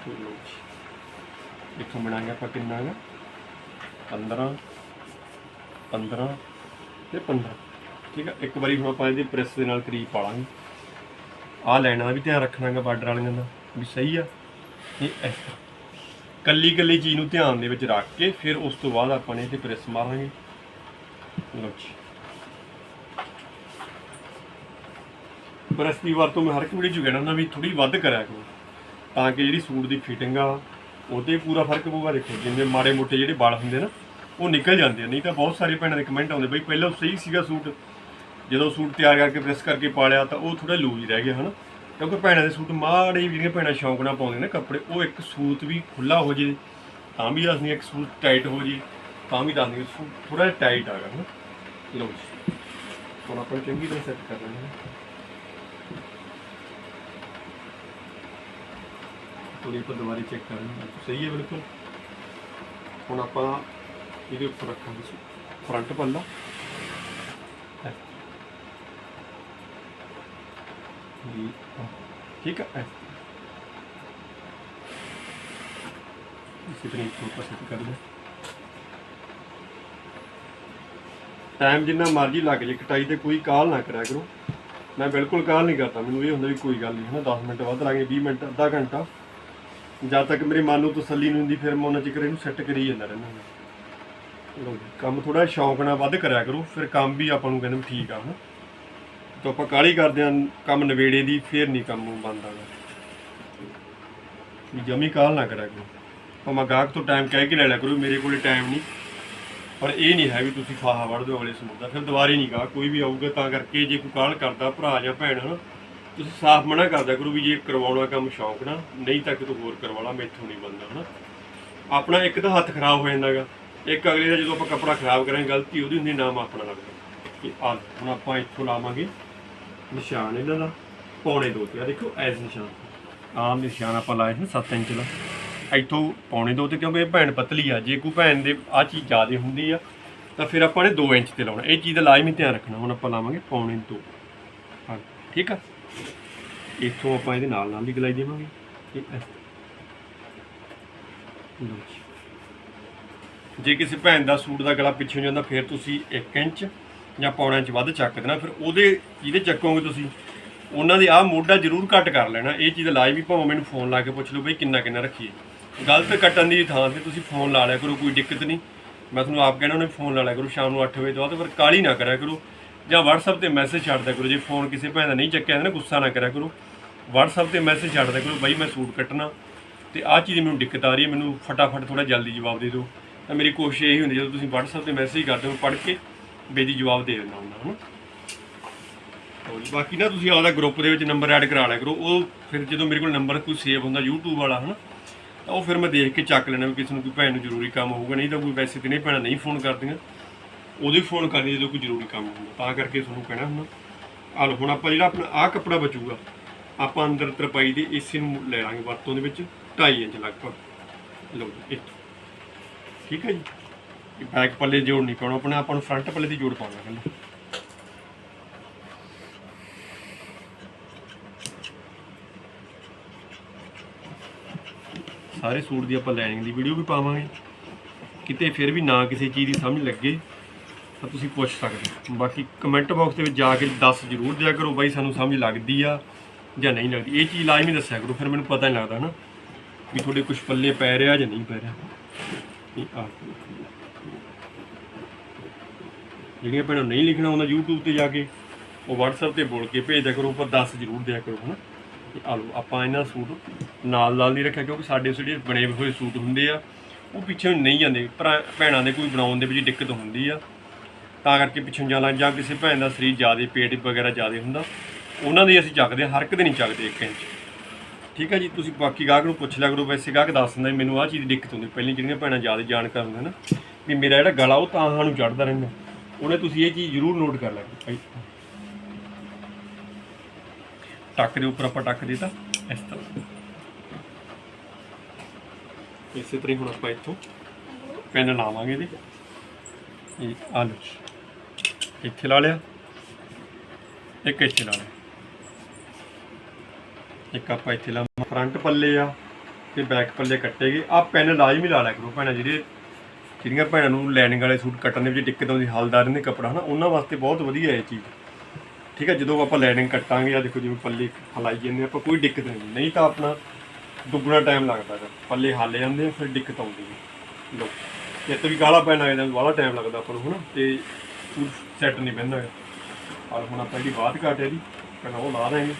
ਜੀ। ਇੱਥੋਂ ਬਣਾਂਗੇ ਆਪਾਂ ਕਿੰਨਾ ਹੈਗਾ 15 15 ਤੇ 15 ਠੀਕ ਹੈ ਇੱਕ ਵਾਰੀ ਹੁਣ ਆਪਾਂ ਇਹਦੀ ਪ੍ਰੈਸ ਦੇ ਨਾਲ ਕਰੀਬ ਪਾ ਲਾਂਗੇ ਆਹ ਲਾਈਨਾਂ ਦਾ ਵੀ ਧਿਆਨ ਰੱਖਣਾ ਹੈਗਾ ਬਾਰਡਰ ਵਾਲੀਆਂ ਦਾ ਵੀ ਸਹੀ ਆ। ਇਹ ਕੱਲੀ ਕੱਲੀ ਚੀਜ਼ ਨੂੰ ਧਿਆਨ ਦੇ ਵਿੱਚ ਰੱਖ ਕੇ ਫਿਰ ਉਸ ਤੋਂ ਬਾਅਦ ਆਪਾਂ ਨੇ ਇਹਤੇ ਪ੍ਰੈਸ ਮਾਰਾਂਗੇ। ਲਓ ਜੀ। ਪ੍ਰੈੱਸ ਦੀ ਵਰਤੋਂ ਮੈਂ ਹਰ ਇੱਕ ਵੀਡੀਓ 'ਚ ਕਹਿਣਾ ਹੁੰਦਾ ਵੀ ਥੋੜੀ ਵੱਧ ਕਰਿਆ ਕਰੋ। ਤਾਂ ਕਿ ਜਿਹੜੀ ਸੂਟ ਦੀ ਫਿਟਿੰਗ ਆ, ਉਹਦੇ ਪੂਰਾ ਫ਼ਰਕ ਪਊਗਾ। ਦੇਖੋ, ਜਿੰਨੇ ਮਾੜੇ ਮੋਟੇ ਜਿਹੜੇ ਵਾਲ ਹੁੰਦੇ ਨਾ, ਉਹ ਨਿਕਲ ਜਾਂਦੇ ਆ। ਨਹੀਂ ਤਾਂ ਬਹੁਤ ਸਾਰੇ ਭੈਣਾਂ ਦੇ ਕਮੈਂਟ ਆਉਂਦੇ, ਬਈ ਪਹਿਲਾਂ ਸਹੀ ਸੀਗਾ ਸੂਟ। ਜਦੋਂ ਸੂਟ ਤਿਆਰ ਕਰਕੇ ਪ੍ਰੈਸ ਕਰਕੇ ਪਾ ਲਿਆ ਤਾਂ ਉਹ ਥੋੜਾ ਲੂਜ਼ ਰਹਿ ਗਿਆ, ਹਨਾ? ਕਿਉਂਕਿ ਭੈਣਾਂ ਦੇ ਸੂਟ ਮਾੜੇ ਹੀ ਜਿਹੜੀਆਂ ਭੈਣਾਂ ਸ਼ੌਂਕ ਨਾਲ ਪਾਉਂਦੇ ਨੇ ਕੱਪੜੇ, ਉਹ ਇੱਕ ਸੂਟ ਵੀ ਖੁੱਲਾ ਹੋ ਜੇ, ਤਾਂ ਵੀ ਦੱਸਦੀ ਇੱਕ ਸੂਟ ਟਾਈਟ ਹੋ ਜੇ, ਤਾਂ ਵੀ ਦੱਸਦੀ ਸੂਟ ਥੋੜਾ ਜਿਹਾ ਟਾਈਟ ਆ ਗਿਆ ਹਨਾ? ਲਓ ਜੀ। ਹੁਣ ਆਪਾਂ ਚੰਗੀ ਤਰ੍ਹਾਂ ਸੈੱਟ ਕਰ ਲੈਂਦੇ ਹਾਂ। ਥੋੜੀ ਆਪਾਂ ਦੁਬਾਰਾ ਚੈੱਕ ਕਰ ਲੈਣਾ ਸਹੀ ਹੈ ਬਿਲਕੁਲ। ਹੁਣ ਆਪਾਂ ਇਹਦੇ ਉੱਪਰ ਰੱਖਾਂਗੇ ਫਰੰਟ ਪੱਲਾ। ਜੀ ਠੀਕ ਹੈ। ਇਸੇ ਤਰ੍ਹਾਂ ਇੱਕ ਉੱਪਰ ਕਰ ਲੈ ਟਾਈਮ ਜਿੰਨਾ ਮਰਜ਼ੀ ਲੱਗ ਜੇ ਕਟਾਈ ਤੇ ਕੋਈ ਕਾਲ ਨਾ ਕਰਿਆ ਕਰੋ। ਮੈਂ ਬਿਲਕੁਲ ਕਾਲ ਨਹੀਂ ਕਰਦਾ। ਮੈਨੂੰ ਇਹ ਹੁੰਦਾ ਵੀ ਕੋਈ ਗੱਲ ਨਹੀਂ ਹੈ ਨਾ 10 ਮਿੰਟ ਵੱਧ ਲਾਂਗੇ 20 ਮਿੰਟ, ਅੱਧਾ ਘੰਟਾ। ਜਦ ਤੱਕ ਮੇਰੇ ਮਨ ਨੂੰ ਤਸੱਲੀ ਨਹੀਂ ਹੁੰਦੀ ਫਿਰ ਮੈਂ ਉਹਨਾਂ ਚਿਕਰ ਇਹਨੂੰ ਸੈੱਟ ਕਰੀ ਜਾਂਦਾ ਰਹਿੰਦਾ ਹਾਂ। ਲਓ ਜੀ, ਕੰਮ ਥੋੜਾ ਸ਼ੌਂਕ ਨਾਲ ਵੱਧ ਕਰਿਆ ਕਰੋ ਫਿਰ ਕੰਮ ਵੀ ਆਪਾਂ ਨੂੰ ਕਹਿੰਦੇ ਵੀ ਠੀਕ ਆ ਹਨਾ? ਤਾਂ ਆਪਾਂ ਕਾਹਲੀ ਕਰਦੇ ਹਾਂ ਕੰਮ ਨਵੇੜੇ ਦੀ ਫਿਰ ਨਹੀਂ ਕੰਮ ਬਣਦਾ ਗਾ ਵੀ ਜਮੀ ਕਾਲ ਨਾ ਕਰਿਆ ਕਰੋ। ਭਾਵੇਂ ਗਾਹਕ ਤੋਂ ਟਾਈਮ ਕਹਿ ਕੇ ਲੈ ਲਿਆ ਕਰੋ ਮੇਰੇ ਕੋਲੇ ਟਾਈਮ ਨਹੀਂ। ਪਰ ਇਹ ਨਹੀਂ ਹੈ ਵੀ ਤੁਸੀਂ ਫਾਹਾ ਵੜ ਦਿਓ ਅਗਲੇ ਸਮੂਹ ਦਾ ਫਿਰ ਦੁਬਾਰੇ ਨਹੀਂ ਗਾ ਕੋਈ ਵੀ ਆਊਗਾ ਤਾਂ ਕਰਕੇ ਜੇ ਕੋਈ ਕਾਲ ਕਰਦਾ ਭਰਾ ਜਾਂ ਭੈਣ ਹਨਾ? ਤੁਸੀਂ ਸਾਫ਼ ਮਨਾ ਕਰਦਾ ਕਰੋ ਵੀ ਜੇ ਕਰਵਾਉਣਾ ਕੰਮ ਸ਼ੌਂਕ ਨਾਲ ਨਹੀਂ ਤਾਂ ਕਿ ਤੂੰ ਹੋਰ ਕਰਵਾ ਲਾ, ਮੈਥੋਂ ਨਹੀਂ ਬੰਦਾ ਹਨਾ? ਆਪਣਾ ਇੱਕ ਤਾਂ ਹੱਥ ਖਰਾਬ ਹੋ ਜਾਂਦਾਗਾ ਇੱਕ ਅਗਲੇ ਦਾ ਜਦੋਂ ਆਪਾਂ ਕੱਪੜਾ ਖਰਾਬ ਕਰਾਂਗੇ, ਗਲਤੀ ਉਹਦੀ ਹੁੰਦੀ, ਨਾਮ ਆਪਣਾ ਲੱਗਦਾ। ਕਿ ਆ ਹੁਣ ਆਪਾਂ ਇੱਥੋਂ ਲਾਵਾਂਗੇ ਨਿਸ਼ਾਨ ਇਹਨਾਂ ਦਾ, ਪੌਣੇ ਦੋ ਤੇ। ਆ ਦੇਖੋ, ਐਸ ਨਿਸ਼ਾਨ। ਆਮ ਨਿਸ਼ਾਨ ਆਪਾਂ ਲਾਏ ਸੀ 7 ਇੰਚ ਦਾ। ਇੱਥੋਂ ਪੌਣੇ ਦੋ ਤੇ, ਕਿਉਂਕਿ ਇਹ ਭੈਣ ਪਤਲੀ ਆ, ਜੇ ਕੋਈ ਭੈਣ ਦੇ ਆ ਚੀਜ਼ ਜ਼ਿਆਦਾ ਹੁੰਦੀ ਆ, ਤਾਂ ਫਿਰ ਆਪਾਂ ਨੇ 2 ਇੰਚ ਤੇ ਲਾਉਣਾ। ਇਹ ਚੀਜ਼ ਦਾ ਲਾਜ਼ਮੀ ਧਿਆਨ ਰੱਖਣਾ। ਹੁਣ ਆਪਾਂ ਲਾਵਾਂਗੇ ਪੌਣੇ ਦੋ। ਹਾਂ, ਠੀਕ ਆ? ਇੱਥੋਂ ਆਪਾਂ ਇਹਦੇ ਨਾਲ ਨਾਲ ਹੀ ਗਲਾਈ ਦੇਵਾਂਗੇ। ਤੇ ਲਓ ਜੀ। ਜੇ ਕਿਸੇ ਭੈਣ ਦਾ ਸੂਟ ਦਾ ਗਲਾ ਪਿੱਛੇ ਨੂੰ ਜਾਂਦਾ, ਫਿਰ ਤੁਸੀਂ 1 ਇੰਚ ਜਾਂ ਪੌਣਾ ਇੰਚ ਵੱਧ ਚੱਕ ਦੇਣਾ। ਫਿਰ ਉਹਦੇ ਜਿਹਦੇ ਚੱਕੋਗੇ ਤੁਸੀਂ, ਉਹਨਾਂ ਦੇ ਆਹ ਮੋਢਾ ਜ਼ਰੂਰ ਘੱਟ ਕਰ ਲੈਣਾ। ਇਹ ਚੀਜ਼ ਲਾਈਵ ਵੀ ਭਾਵੇਂ ਮੈਨੂੰ ਫੋਨ ਲਾ ਕੇ ਪੁੱਛ ਲਓ ਬਈ ਕਿੰਨਾ ਕਿੰਨਾ ਰੱਖੀਏ। ਗਲਤ ਕੱਟਣ ਦੀ ਥਾਂ ਤੇ ਤੁਸੀਂ ਫੋਨ ਲਾ ਲਿਆ ਕਰੋ, ਕੋਈ ਦਿੱਕਤ ਨਹੀਂ। ਮੈਂ ਤੁਹਾਨੂੰ ਆਪ ਕਹਿਣਾ, ਉਹਨੇ ਫੋਨ ਲਾ ਲਿਆ ਕਰੋ ਸ਼ਾਮ ਨੂੰ 8 ਵਜੇ ਤੋਂ ਬਾਅਦ ਫਿਰ ਕਾਲੀ ਨਾ ਕਰਿਆ ਕਰੋ। ਜਾਂ WhatsApp ਤੇ ਮੈਸੇਜ ਛੱਡ ਦਿਆ ਕਰੋ। ਜੇ ਫੋਨ ਕਿਸੇ ਭੈਣ ਦਾ ਨਹੀਂ ਚੱਕਿਆ ਜਾਂਦਾ ਨਾ ਗੁੱਸਾ ਨਾ ਕਰਿਆ ਕਰੋ। WhatsApp ਤੇ ਮੈਸੇਜ ਛੱਡਦਾ ਦਿਆ ਕਰੋ, ਬਈ, ਮੈਂ ਸੂਟ ਕੱਟਣਾ ਤੇ ਆਹ ਚੀਜ਼ ਮੈਨੂੰ ਦਿੱਕਤ ਆ ਰਹੀ ਹੈ, ਮੈਨੂੰ ਫਟਾਫਟ ਥੋੜਾ ਜਲਦੀ ਜਵਾਬ ਦੇ ਦਿਓ। ਤਾਂ ਮੇਰੀ ਕੋਸ਼ਿਸ਼ ਇਹੀ ਹੁੰਦੀ, ਜਦੋਂ ਤੁਸੀਂ WhatsApp ਤੇ ਮੈਸੇਜ ਕਰਦੇ ਹੋ, ਪੜ੍ਹ ਕੇ ਬੇਦੀ ਜਵਾਬ ਦੇ ਦਿੰਦਾ ਹੁੰਦਾ ਹਾਂ ਹੋਰ ਬਾਕੀ ਨਾ ਤੁਸੀਂ ਆਪਦਾ ਗਰੁੱਪ ਦੇ ਵਿੱਚ ਨੰਬਰ ਐਡ ਕਰਾ ਲਿਆ ਕਰੋ। ਉਹ ਫਿਰ ਜਦੋਂ ਮੇਰੇ ਕੋਲ ਨੰਬਰ ਕੋਈ ਸੇਵ ਹੁੰਦਾ YouTube ਵਾਲਾ, ਹਨਾ, ਤਾਂ ਉਹ ਫਿਰ ਮੈਂ ਦੇਖ ਕੇ ਚੱਕ ਲੈਣਾ ਵੀ ਕਿਸੇ ਨੂੰ ਕੋਈ ਭੈਣ ਨੂੰ ਜ਼ਰੂਰੀ ਕੰਮ ਹੋਊਗਾ, ਨਹੀਂ ਤਾਂ ਕੋਈ ਵੈਸੇ ਤੇ ਨਹੀਂ, ਭੈਣਾਂ ਨਹੀਂ ਫੋਨ ਕਰਦੀਆਂ। ਉਦੋਂ ਹੀ ਫੋਨ ਕਰਨੀ ਜਦੋਂ ਕੋਈ ਜ਼ਰੂਰੀ ਕੰਮ ਹੁੰਦਾ, ਤਾਂ ਕਰਕੇ ਤੁਹਾਨੂੰ ਕਹਿਣਾ ਹੁੰਦਾ। ਆ ਹੁਣ ਆਪਾਂ ਜਿਹੜਾ ਆਪਣਾ ਆਹ ਕੱਪੜਾ ਬਚੂਗਾ ਆਪਾਂ ਅੰਦਰ ਤਰਪਾਈ ਦੇ ਇਸੇ ਨੂੰ ਲੈ ਲਾਂਗੇ ਵਰਤੋਂ ਦੇ ਵਿੱਚ 2.5 ਇੰਚ ਲਗਭਗ। ਲਓ ਜੀ, ਇੱਥੋਂ। ਠੀਕ ਹੈ ਜੀ? ਬੈਕ ਪੱਲੇ ਜੋੜ ਨਹੀਂ ਪਾਉਣਾ, ਆਪਣਾ ਆਪਾਂ ਨੂੰ ਫਰੰਟ ਪੱਲੇ ਦੀ ਜੋੜ ਪਾਉਣਾ ਪਹਿਲਾਂ। ਸਾਰੇ ਸੂਟ ਦੀ ਆਪਾਂ ਲਾਈਨਿੰਗ ਦੀ ਵੀਡੀਓ ਵੀ ਪਾਵਾਂਗੇ। ਕਿਤੇ ਫਿਰ ਵੀ ਨਾ ਕਿਸੇ ਚੀਜ਼ ਦੀ ਸਮਝ ਲੱਗੇ, ਤਾਂ ਤੁਸੀਂ ਪੁੱਛ ਸਕਦੇ ਹੋ। ਬਾਕੀ ਕਮੈਂਟ ਬਾਕਸ ਦੇ ਵਿੱਚ ਜਾ ਕੇ ਦੱਸ ਜ਼ਰੂਰ ਦਿਆ ਕਰੋ, ਬਾਈ, ਸਾਨੂੰ ਸਮਝ ਲੱਗਦੀ ਆ। ਜਾਂ ਨਹੀਂ ਲੱਗਦੀ। ਇਹ ਚੀਜ਼ ਲਾਜ਼ਮੀ ਦੱਸਿਆ ਕਰੋ, ਫਿਰ ਮੈਨੂੰ ਪਤਾ ਨਹੀਂ ਲੱਗਦਾ ਨਾ ਵੀ ਤੁਹਾਡੇ ਕੁਝ ਪੱਲੇ ਪੈ ਰਿਹਾ ਜਾਂ ਨਹੀਂ ਪੈ ਰਿਹਾ। ਇਹ ਆ ਜਿਹੜੀਆਂ ਭੈਣਾਂ ਨਹੀਂ ਲਿਖਣਾ ਹੁੰਦਾ YouTube ਤੇ ਜਾ ਕੇ, ਉਹ WhatsApp ਤੇ ਬੋਲ ਕੇ ਭੇਜ ਦਿਆ ਕਰੋ ਪਰ ਦੱਸ ਜ਼ਰੂਰ ਦਿਆ ਕਰੋ ਹਨਾ। ਤੇ ਆ ਲਓ, ਆਪਾਂ ਇਹਨਾਂ ਸੂਟ ਨਾਲ ਨਾਲ ਨਹੀਂ ਰੱਖਿਆ, ਕਿਉਂਕਿ ਸਾਡੇ ਜਿਹੜੇ ਬਣੇ ਹੋਏ ਸੂਟ ਹੁੰਦੇ ਆ, ਉਹ ਪਿੱਛੇ ਨਹੀਂ ਜਾਂਦੇ। ਭਰਾ- ਭੈਣਾਂ ਦੇ ਕੋਈ ਬਣਾਉਣ ਦੇ ਵਿੱਚ ਦਿੱਕਤ ਹੁੰਦੀ ਆ। ਤਾਂ ਕਰਕੇ ਪਿੱਛੋਂ ਜਾਣਾ ਜਾਂ ਕਿਸੇ ਭੈਣ ਦਾ ਸਰੀਰ ਜ਼ਿਆਦਾ ਪੇਟ ਵਗੈਰਾ ਜ਼ਿਆਦਾ ਹੁੰਦਾ ਉਹਨਾਂ ਦੀ ਅਸੀਂ ਚੱਕਦੇ ਹਾਂ, ਹਰ ਇੱਕ ਦੇ ਨਹੀਂ ਚੱਕਦੇ 1 ਇੰਚ। ਠੀਕ ਹੈ ਜੀ ਤੁਸੀਂ ਬਾਕੀ ਗਾਹਕ ਨੂੰ ਪੁੱਛ ਲਿਆ ਕਰੋ ਵੈਸੇ ਗਾਹਕ ਦੱਸ ਦਿੰਦਾ ਮੈਨੂੰ ਆਹ ਚੀਜ਼ ਦੀ ਦਿੱਕਤ ਹੁੰਦੀ ਪਹਿਲਾਂ ਜਿਹੜੀਆਂ ਭੈਣਾਂ ਜ਼ਿਆਦਾ ਜਾਣਕਾਰ ਹੁੰਦੀਆਂ ਨਾ ਵੀ ਮੇਰਾ ਜਿਹੜਾ ਗਲਾ ਉਹ ਤਾਂ ਨੂੰ ਚੜਦਾ ਰਹਿੰਦਾ। ਉਹਨੇ ਤੁਸੀਂ ਇਹ ਚੀਜ਼ ਜ਼ਰੂਰ ਨੋਟ ਕਰ ਲੈਣੀ ਭਾਈ ਟੱਕ ਦੇ ਉੱਪਰ ਆਪਾਂ ਟੱਕ ਦਿੱਤਾ ਇਸ ਤਰ੍ਹਾਂ। ਇਸੇ ਤਰ੍ਹਾਂ ਹੁਣ ਆਪਾਂ ਇੱਥੋਂ ਪੈਨ ਲਾਵਾਂਗੇ ਇਹਦੇ। ਇਹ ਆਲੂ ਇੱਥੇ ਲਾ ਲਿਆ ਇੱਕ ਇੱਥੇ ਲਾ ਲਿਆ। ਇੱਕ ਆਪਾਂ ਇੱਥੇ ਲਾ ਫਰੰਟ ਪੱਲੇ ਆ ਤੇ ਬੈਕ ਪੱਲੇ ਕੱਟੇਗੇ। ਆ ਪੈਨ ਲਾਜ਼ਮੀ ਲਾ ਲਿਆ ਕਰੋ ਭੈਣਾਂ, ਜਿਹੜੇ ਜਿਹੜੀਆਂ ਭੈਣਾਂ ਨੂੰ ਲਾਈਨਿੰਗ ਵਾਲੇ ਸੂਟ ਕੱਟਣ ਦੇ ਵਿੱਚ ਦਿੱਕਤ ਆਉਂਦੀ, ਹਲਦਾਰ ਨੇ ਕੱਪੜਾ, ਹਨਾ, ਉਹਨਾਂ ਵਾਸਤੇ ਬਹੁਤ ਵਧੀਆ ਇਹ ਚੀਜ਼। ਠੀਕ ਹੈ ਜਦੋਂ ਆਪਾਂ ਲਾਈਨਿੰਗ ਕੱਟਾਂਗੇ ਆ ਦੇਖੋ ਜਿਵੇਂ ਪੱਲੇ ਹਲਾਈ ਜਾਂਦੇ ਆਪਾਂ ਕੋਈ ਦਿੱਕਤ ਨਹੀਂ ਨਹੀਂ ਤਾਂ ਆਪਣਾ ਦੁੱਗਣਾ ਟਾਈਮ ਲੱਗਦਾ ਹੈ। ਪੱਲੇ ਹਾਲੇ ਜਾਂਦੇ ਫਿਰ ਦਿੱਕਤ ਆਉਂਦੀ ਹੈ। ਲੋ ਇਹ ਤੋਂ ਵੀ ਗਾਲਾ ਪੈਣ ਲੱਗ ਜਾਂਦਾ ਬਾਹਲਾ ਟਾਈਮ ਲੱਗਦਾ ਆਪਾਂ ਨੂੰ, ਹਨਾ, ਤੇ ਸੈੱਟ ਨਹੀਂ ਪੈਂਦਾ ਹੈਗਾ ਔਰ ਹੁਣ ਆਪਾਂ ਜਿਹੜੀ ਬਾਤ ਘਾਟ ਹੈ ਦੀ, ਪਹਿਲਾਂ ਉਹ ਲਾ ਦਾਂਗੇ